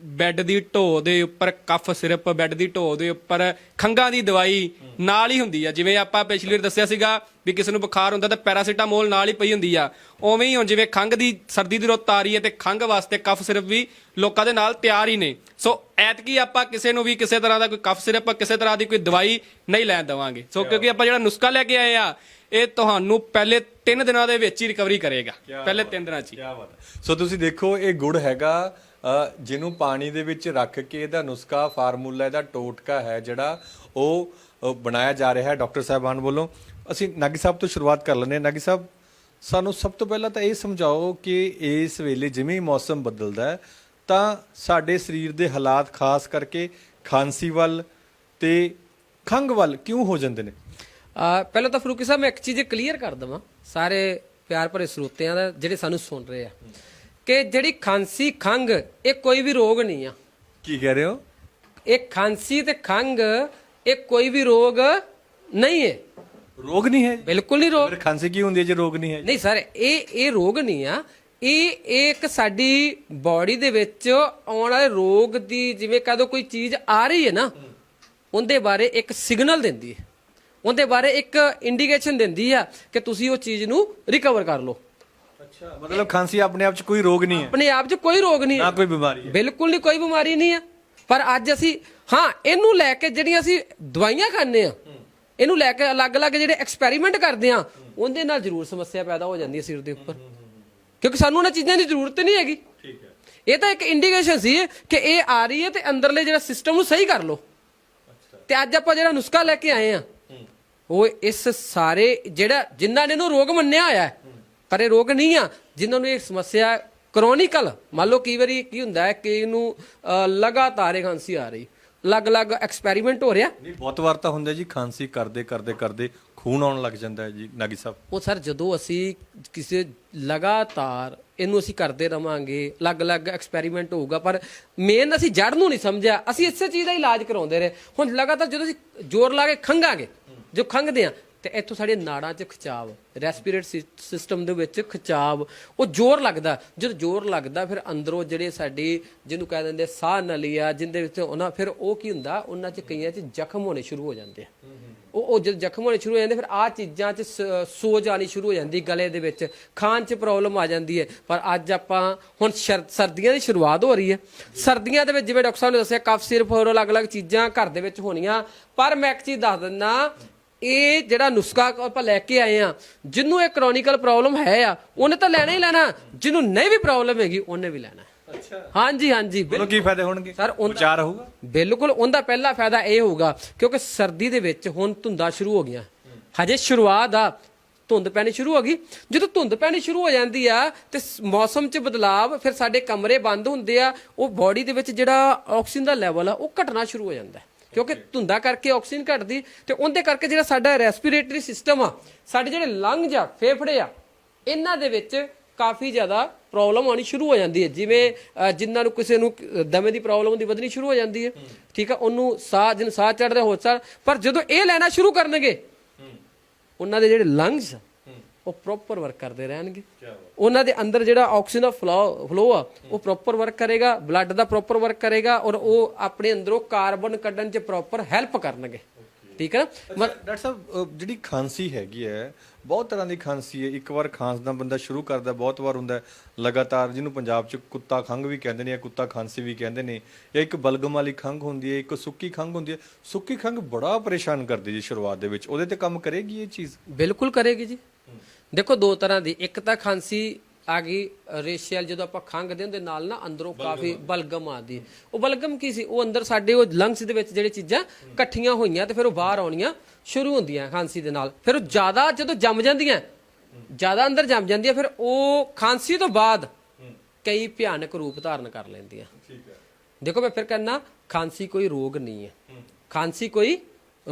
ਬੈੱਡ ਦੀ ਢੋ ਦੇ ਉੱਪਰ ਕਫ ਸਿਰਪ ਬੈੱਡ ਦੀ ਢੋ ਦੇ ਉੱਪਰ ਖੰਗਾਂ ਦੀ ਦਵਾਈ ਨਾਲ ਹੀ ਹੁੰਦੀ ਆ। ਜਿਵੇਂ ਆਪਾਂ ਪਿਛਲੀ ਵਾਰ ਦੱਸਿਆ ਸੀਗਾ ਵੀ ਕਿਸੇ ਨੂੰ ਬੁਖਾਰ ਹੁੰਦਾ ਤਾਂ ਪੈਰਾਸੀਟਾਮੋਲ ਨਾਲ ਹੀ ਪਈ ਹੁੰਦੀ ਆ। ਉਵੇਂ ਹੀ ਹੁਣ ਜਿਵੇਂ ਖੰਗ ਦੀ ਸਰਦੀ ਦੀ ਰੁੱਤ ਆ ਰਹੀ ਹੈ ਤੇ ਖੰਗ ਵਾਸਤੇ ਕਫ ਸਿਰਪ ਵੀ ਲੋਕਾਂ ਦੇ ਨਾਲ ਤਿਆਰ ਹੀ ਨੇ। ਸੋ ਐਤਕੀ ਆਪਾਂ ਕਿਸੇ ਨੂੰ ਵੀ ਕਿਸੇ ਤਰ੍ਹਾਂ ਦਾ ਕੋਈ ਕਫ ਸਿਰਪ ਕਿਸੇ ਤਰ੍ਹਾਂ ਦੀ ਕੋਈ ਦਵਾਈ ਨਹੀਂ ਲੈਣ ਦੇਵਾਂਗੇ। ਸੋ ਕਿਉਂਕਿ ਆਪਾਂ ਜਿਹੜਾ ਨੁਸਖਾ ਲੈ ਕੇ ਆਏ ਆ ਇਹ ਤੁਹਾਨੂੰ ਪਹਿਲੇ 3 ਦਿਨਾਂ ਦੇ ਵਿੱਚ ਹੀ ਰਿਕਵਰੀ ਕਰੇਗਾ। ਪਹਿਲੇ 3 ਦਿਨਾਂ 'ਚ ਹੀ। ਕੀ ਬਾਤ ਹੈ। ਸੋ ਤੁਸੀਂ ਦੇਖੋ ਇਹ ਗੁੜ ਹੈਗਾ ਜਿਹਨੂੰ ਪਾਣੀ ਦੇ ਵਿੱਚ ਰੱਖ ਕੇ ਇਹਦਾ ਨੁਸਖਾ ਫਾਰਮੂਲਾ ਇਹਦਾ ਟੋਟਕਾ ਹੈ, ਜਿਹੜਾ ਉਹ ਬਣਾਇਆ ਜਾ ਰਿਹਾ ਹੈ ਡਾਕਟਰ ਸਾਹਿਬਾਨ ਵੱਲੋਂ। ਅਸੀਂ ਨਾਗੀ ਸਾਹਿਬ ਤੋਂ ਸ਼ੁਰੂਆਤ ਕਰ ਲੈਂਦੇ ਹਾਂ। ਨਾਗੀ ਸਾਹਿਬ, ਸਾਨੂੰ ਸਭ ਤੋਂ ਪਹਿਲਾਂ ਤਾਂ ਇਹ ਸਮਝਾਓ ਕਿ ਇਸ ਵੇਲੇ ਜਿਵੇਂ ਮੌਸਮ ਬਦਲਦਾ ਹੈ, ਤਾਂ ਸਾਡੇ ਸਰੀਰ ਦੇ ਹਾਲਾਤ ਖਾਸ ਕਰਕੇ ਖਾਂਸੀ ਵੱਲ ਤੇ ਖੰਗ ਵੱਲ ਕਿਉਂ ਹੋ ਜਾਂਦੇ ਨੇ? ਪਹਿਲਾਂ ਤਾਂ ਫਰੂਕੀ ਸਾਹਿਬ, ਮੈਂ ਇੱਕ ਚੀਜ਼ ਕਲੀਅਰ ਕਰ ਦਵਾਂ। ਸਾਰੇ ਪਿਆਰ ਭਰੇ ਸਰੋਤਿਆਂ ਦਾ ਜਿਹੜੇ ਸਾਨੂੰ ਸੁਣ ਰਹੇ ਆ। ਕਿ ਜਿਹੜੀ ਖਾਂਸੀ ਖੰਗ ਇਹ ਕੋਈ ਵੀ ਰੋਗ ਨਹੀਂ ਆ। ਕੀ ਕਹਿ ਰਹੇ ਹੋ? ਇਹ ਖਾਂਸੀ ਤੇ ਖੰਗ ਇਹ ਕੋਈ ਵੀ ਰੋਗ ਨਹੀਂ ਹੈ ਰੋਗ ਨਹੀਂ ਹੈ? ਬਿਲਕੁਲ ਨਹੀਂ ਰੋਗ। ਫਿਰ ਖਾਂਸੀ ਕੀ ਹੁੰਦੀ ਹੈ ਜੇ ਰੋਗ ਨਹੀਂ ਹੈ? ਨਹੀਂ ਸਰ ਇਹ ਇਹ ਰੋਗ ਨਹੀਂ ਆ। ਇਹ ਇਹ ਇੱਕ ਸਾਡੀ ਬਾਡੀ ਦੇ ਵਿੱਚ ਆਉਣ ਵਾਲੇ ਰੋਗ ਦੀ ਜਿਵੇਂ ਕਹ ਦੋ ਕੋਈ ਚੀਜ਼ ਆ ਰਹੀ ਹੈ ਨਾ ਉਹਦੇ ਬਾਰੇ ਇੱਕ ਸਿਗਨਲ ਦਿੰਦੀ ਹੈ। ਉਹਦੇ ਬਾਰੇ ਇੱਕ ਇੰਡੀਕੇਸ਼ਨ ਦਿੰਦੀ ਆ ਕਿ ਤੁਸੀਂ ਉਹ ਚੀਜ਼ ਨੂੰ ਰਿਕਵਰ ਕਰ ਲਓ। ਅੱਛਾ ਮਤਲਬ ਖਾਂਸੀ ਆਪਣੇ ਆਪ 'ਚ ਕੋਈ ਰੋਗ ਨਹੀਂ ਹੈ। ਆਪਣੇ ਆਪ 'ਚ ਕੋਈ ਰੋਗ ਨਹੀਂ ਨਾ ਹੈ ਕੋਈ ਬਿਮਾਰੀ ਹੈ। ਬਿਲਕੁਲ ਨਹੀਂ ਕੋਈ ਬਿਮਾਰੀ ਨਹੀਂ ਆ ਪਰ ਅੱਜ ਅਸੀਂ ਹਾਂ ਇਹਨੂੰ ਲੈ ਕੇ ਜਿਹੜੀਆਂ ਅਸੀਂ ਦਵਾਈਆਂ ਖਾਂਦੇ ਆ ਇਹਨੂੰ ਲੈ ਕੇ ਅਲੱਗ-ਅਲੱਗ ਜਿਹੜੇ ਐਕਸਪੈਰੀਮੈਂਟ ਕਰਦੇ ਆ ਉਹਦੇ ਨਾਲ ਜ਼ਰੂਰ ਸਮੱਸਿਆ ਪੈਦਾ ਹੋ ਜਾਂਦੀ ਹੈ ਸਿਰ ਦੇ ਉੱਪਰ। ਕਿਉਂਕਿ ਸਾਨੂੰ ਉਹਨਾਂ ਚੀਜ਼ਾਂ ਦੀ ਜ਼ਰੂਰਤ ਨਹੀਂ ਹੈਗੀ। ਠੀਕ ਹੈ। ਇਹ ਤਾਂ ਇੱਕ ਇੰਡੀਕੇਸ਼ਨ ਸੀ ਕਿ ਇਹ ਆ ਰਹੀ ਹੈ ਤੇ ਅੰਦਰਲੇ ਜਿਹੜਾ ਸਿਸਟਮ ਨੂੰ ਸਹੀ ਕਰ ਲਓ। ਤੇ ਅੱਜ ਆਪਾਂ ਜਿਹੜਾ ਨੁਸਖਾ ਲੈ ਕੇ ਆਏ ਆ ਉਹ ਇਸ ਸਾਰੇ ਜਿਹੜਾ ਜਿਨ੍ਹਾਂ ਨੇ ਇਹਨੂੰ ਰੋਗ ਮੰਨਿਆ ਹੋਇਆ ਹੈ। ਪਰ ਇਹ ਰੋਗ ਨਹੀਂ ਆ ਜਿਨ੍ਹਾਂ ਨੂੰ ਇਹ ਸਮੱਸਿਆ ਕ੍ਰੋਨਿਕਲ ਮੰਨ ਲਓ ਕਈ ਵਾਰੀ ਕੀ ਹੁੰਦਾ ਹੈ ਕਿ ਇਹਨੂੰ ਲਗਾਤਾਰ ਇਹ ਖਾਂਸੀ ਆ ਰਹੀ। ਅਲੱਗ-ਅਲੱਗ ਐਕਸਪੈਰੀਮੈਂਟ ਹੋ ਰਿਹਾ। ਨਹੀਂ ਬਹੁਤ ਵਾਰ ਤਾਂ ਹੁੰਦਾ ਜੀ ਖਾਂਸੀ ਕਰਦੇ ਕਰਦੇ ਕਰਦੇ ਖੂਨ ਆਉਣ ਲੱਗ ਜਾਂਦਾ ਹੈ ਜੀ ਨਾਗੀ ਸਾਹਿਬ। ਉਹ ਸਰ ਜਦੋਂ ਅਸੀਂ ਕਿਸੇ ਲਗਾਤਾਰ ਇਹਨੂੰ ਅਸੀਂ ਕਰਦੇ ਰਵਾਂਗੇ ਅਲੱਗ-ਅਲੱਗ ਐਕਸਪੈਰੀਮੈਂਟ ਹੋਊਗਾ ਪਰ ਮੇਨ ਅਸੀਂ ਜੜ ਨੂੰ ਨਹੀਂ ਸਮਝਿਆ ਅਸੀਂ ਇਸੇ ਚੀਜ਼ ਦਾ ਇਲਾਜ ਕਰਾਉਂਦੇ ਰਹੇ। ਹੁਣ ਲਗਾਤਾਰ ਜਦੋਂ ਅਸੀਂ ਜ਼ੋਰ ਲਾ ਕੇ ਖੰਗਾਂਗੇ ਜੋ ਖੰਗਦੇ ਆ ਤੇ ਇੱਥੋਂ ਸਾਡੇ ਨਾੜਾਂ 'ਚ ਖਿਚਾਵ ਰੈਸਪੀਰੇਟਰੀ ਸਿਸਟਮ ਦੇ ਵਿੱਚ ਖਿਚਾਵ, ਉਹ ਜ਼ੋਰ ਲੱਗਦਾ। ਜਦੋਂ ਜ਼ੋਰ ਲੱਗਦਾ, ਫਿਰ ਅੰਦਰੋਂ ਜਿਹੜੇ ਸਾਡੀ, ਜਿਹਨੂੰ ਕਹਿ ਦਿੰਦੇ ਸਾਹ ਨਲੀ ਆ ਜਿੰਦੇ ਵਿੱਚ ਉਹਨਾਂ, ਫਿਰ ਉਹ ਕੀ ਹੁੰਦਾ? ਉਹਨਾਂ 'ਚ ਕਈਆਂ 'ਚ ਜ਼ਖਮ ਹੋਣੇ ਸ਼ੁਰੂ ਹੋ ਜਾਂਦੇ ਆ। ਉਹ ਉਹ ਜਦ ਜ਼ਖਮ ਹੋਣੇ ਸ਼ੁਰੂ ਹੋ ਜਾਂਦੇ, ਫਿਰ ਆ ਚੀਜ਼ਾਂ 'ਚ ਸ- ਸੋਜ ਆਣੀ ਸ਼ੁਰੂ ਹੋ ਜਾਂਦੀ ਗਲੇ ਦੇ ਵਿੱਚ। ਖਾਣ 'ਚ ਪ੍ਰੋਬਲਮ ਆ ਜਾਂਦੀ ਹੈ। ਪਰ ਅੱਜ ਆਪਾਂ ਹੁਣ ਸ਼ਰ- ਸਰਦੀਆਂ ਦੀ ਸ਼ੁਰੂਆਤ ਹੋ ਰਹੀ ਹੈ। ਸਰਦੀਆਂ ਦੇ ਵਿੱਚ ਜਿਵੇਂ ਡਾਕਟਰ ਸਾਹਿਬ ਨੇ ਦੱਸਿਆ, ਕਫ ਸਿਰਪ ਹੋਰ ਅਲੱਗ-ਅਲੱਗ ਚੀਜ਼ਾਂ ਘਰ ਦੇ ਵਿੱਚ ਹੋਣੀਆਂ। ਪਰ ਮੈਂ ਇੱਕ ਚੀਜ਼ ਦੱਸ ਦਿੰਦਾ ਇਹ ਜਿਹੜਾ ਨੁਸਖਾ ਆਪਾਂ ਲੈ ਕੇ ਆਏ ਆ ਜਿਹਨੂੰ ਇਹ ਕ੍ਰੋਨਿਕਲ ਪ੍ਰੋਬਲਮ ਹੈ ਆ ਉਹਨੇ ਤਾਂ ਲੈਣਾ ਹੀ ਲੈਣਾ। ਜਿਹਨੂੰ ਨਹੀਂ ਵੀ ਪ੍ਰੋਬਲਮ ਹੈਗੀ ਉਹਨੇ ਵੀ ਲੈਣਾ। ਅੱਛਾ। ਹਾਂਜੀ ਹਾਂਜੀ ਬਿਲ- ਉਹਨੂੰ ਕੀ ਫਾਇਦੇ ਹੋਣਗੇ? ਸਰ ਵਿਚਾਰ ਹੋਊਗਾ? ਬਿਲਕੁਲ ਉਹਦਾ ਪਹਿਲਾ ਫਾਇਦਾ ਇਹ ਹੋਊਗਾ ਕਿਉਂਕਿ ਸਰਦੀ ਦੇ ਵਿੱਚ ਹੁਣ ਧੁੰਦਾਂ ਸ਼ੁਰੂ ਹੋ ਗਈਆਂ। ਹਜੇ ਸ਼ੁਰੂਆਤ ਆ ਧੁੰਦ ਪੈਣੀ ਸ਼ੁਰੂ ਹੋ ਗਈ। ਜਦੋਂ ਧੁੰਦ ਪੈਣੀ ਸ਼ੁਰੂ ਹੋ ਜਾਂਦੀ ਆ ਤੇ ਮੌਸਮ 'ਚ ਬਦਲਾਵ ਫਿਰ ਸਾਡੇ ਕਮਰੇ ਬੰਦ ਹੁੰਦੇ ਆ ਉਹ ਬਾਡੀ ਦੇ ਵਿੱਚ ਜਿਹੜਾ ਆਕਸੀਜਨ ਦਾ ਲੈਵਲ ਆ ਉਹ ਘਟਣਾ ਸ਼ੁਰੂ ਹੋ ਜਾਂਦਾ। ਕਿਉਂਕਿ ਧੁੰਦਾ ਕਰਕੇ ਆਕਸੀਜਨ ਘਟਦੀ ਤੇ ਉਹਦੇ ਕਰਕੇ ਜਿਹੜਾ ਸਾਡਾ ਰੈਸਪੀਰੇਟਰੀ ਸਿਸਟਮ ਆ ਸਾਡੇ ਜਿਹੜੇ ਲੰਗਸ ਆ ਫੇਫੜੇ ਆ ਇਹਨਾਂ ਦੇ ਵਿੱਚ ਕਾਫੀ ਜ਼ਿਆਦਾ ਪ੍ਰੋਬਲਮ ਆਉਣੀ ਸ਼ੁਰੂ ਹੋ ਜਾਂਦੀ ਹੈ। ਜਿਵੇਂ ਅ, ਜਿਨ੍ਹਾਂ ਨੂੰ ਕਿਸੇ ਨੂੰ ਦਮੇ ਦੀ ਪ੍ਰੋਬਲਮ ਹੁੰਦੀ ਵਧਣੀ ਸ਼ੁਰੂ ਹੋ ਜਾਂਦੀ ਹੈ। ਠੀਕ ਆ ਉਹਨੂੰ ਸਾਹ ਜਿਹਨੂੰ ਸਾਹ ਚੜਦਾ ਹੋ ਸਰ ਪਰ ਜਦੋਂ ਇਹ ਲੈਣਾ ਸ਼ੁਰੂ ਕਰਨਗੇ ਉਹਨਾਂ ਦੇ ਜਿਹੜੇ ਲੰਗਸ ਉਹ ਪ੍ਰੋਪਰ ਵਰਕ ਕਰਦੇ ਰਹਿਣਗੇ। ਉਹਨਾਂ ਦੇ ਅੰਦਰ ਜਿਹੜਾ ਆਕਸੀਜਨ ਦਾ ਫਲੋ ਫਲੋ ਆ ਉਹ ਪ੍ਰੋਪਰ ਵਰਕ ਕਰੇਗਾ ਬਲੱਡ ਦਾ ਪ੍ਰੋਪਰ ਵਰਕ ਕਰੇਗਾ ਔਰ ਉਹ ਆਪਣੇ ਅੰਦਰੋਂ ਕਾਰਬਨ ਕੱਢਣ 'ਚ ਪ੍ਰੋਪਰ ਹੈਲਪ ਕਰਨਗੇ। ਠੀਕ ਹੈ ਡਾਕਟਰ ਸਾਹਿਬ ਜਿਹੜੀ ਖਾਂਸੀ ਹੈਗੀ ਹੈ ਬਹੁਤ ਤਰ੍ਹਾਂ ਦੀ ਖਾਂਸੀ ਹੈ। ਇੱਕ ਵਾਰ ਖਾਂਸਦਾ ਬੰਦਾ ਸ਼ੁਰੂ ਕਰਦਾ ਬਹੁਤ ਵਾਰ ਹੁੰਦਾ ਲਗਾਤਾਰ ਜਿਹਨੂੰ ਪੰਜਾਬ 'ਚ ਕੁੱਤਾ ਖੰਘ ਵੀ ਕਹਿੰਦੇ ਨੇ ਜਾਂ ਕੁੱਤਾ ਖਾਂਸੀ ਵੀ ਕਹਿੰਦੇ ਨੇ ਜਾਂ ਇੱਕ ਬਲਗਮ ਵਾਲੀ ਖੰਘ ਹੁੰਦੀ ਹੈ ਇੱਕ ਸੁੱਕੀ ਖੰਘ ਹੁੰਦੀ ਹੈ ਸੁੱਕੀ ਖੰਘ ਬੜਾ ਪਰੇਸ਼ਾਨ ਕਰਦੀ ਜੀ ਸ਼ੁਰੂਆਤ ਦੇ ਵਿੱਚ। ਉਹਦੇ ਤੇ ਕੰਮ ਕਰੇਗੀ ਇਹ ਚੀਜ਼? ਬਿਲਕੁਲ ਕਰੇਗੀ ਜੀ। ਦੇਖੋ ਦੋ ਤਰ੍ਹਾਂ ਦੀ ਇੱਕ ਤਾਂ ਖਾਂਸੀ ਆ ਗਈ ਰੇਸ਼ੀਅਲ ਜਦੋਂ ਆਪਾਂ ਖੰਘਦੇ ਹੁੰਦੇ ਨਾਲ ਨਾ ਅੰਦਰੋਂ ਕਾਫੀ ਬਲਗਮ ਆਦੀ ਉਹ ਬਲਗਮ ਕੀ ਸੀ? ਉਹ ਅੰਦਰ ਸਾਡੇ ਉਹ ਲੰਗਸ ਦੇ ਵਿੱਚ ਜਿਹੜੇ ਚੀਜ਼ਾਂ ਇਕੱਠੀਆਂ ਹੋਈਆਂ ਤੇ ਫਿਰ ਉਹ ਬਾਹਰ ਆਉਣੀਆਂ ਸ਼ੁਰੂ ਹੁੰਦੀਆਂ ਖਾਂਸੀ ਦੇ ਨਾਲ। ਫਿਰ ਉਹ ਜ਼ਿਆਦਾ ਜਦੋਂ ਜੰਮ ਜਾਂਦੀਆਂ ਜ਼ਿਆਦਾ ਅੰਦਰ ਜੰਮ ਜਾਂਦੀਆਂ ਫਿਰ ਉਹ ਖਾਂਸੀ ਤੋਂ ਬਾਅਦ ਕਈ ਭਿਆਨਕ ਰੂਪ ਧਾਰਨ ਕਰ ਲੈਂਦੀਆਂ। ਠੀਕ ਹੈ। ਦੇਖੋ ਮੈਂ ਫਿਰ ਕਹਿੰਦਾ ਖਾਂਸੀ ਕੋਈ ਰੋਗ ਨਹੀਂ ਹੈ। ਖਾਂਸੀ ਕੋਈ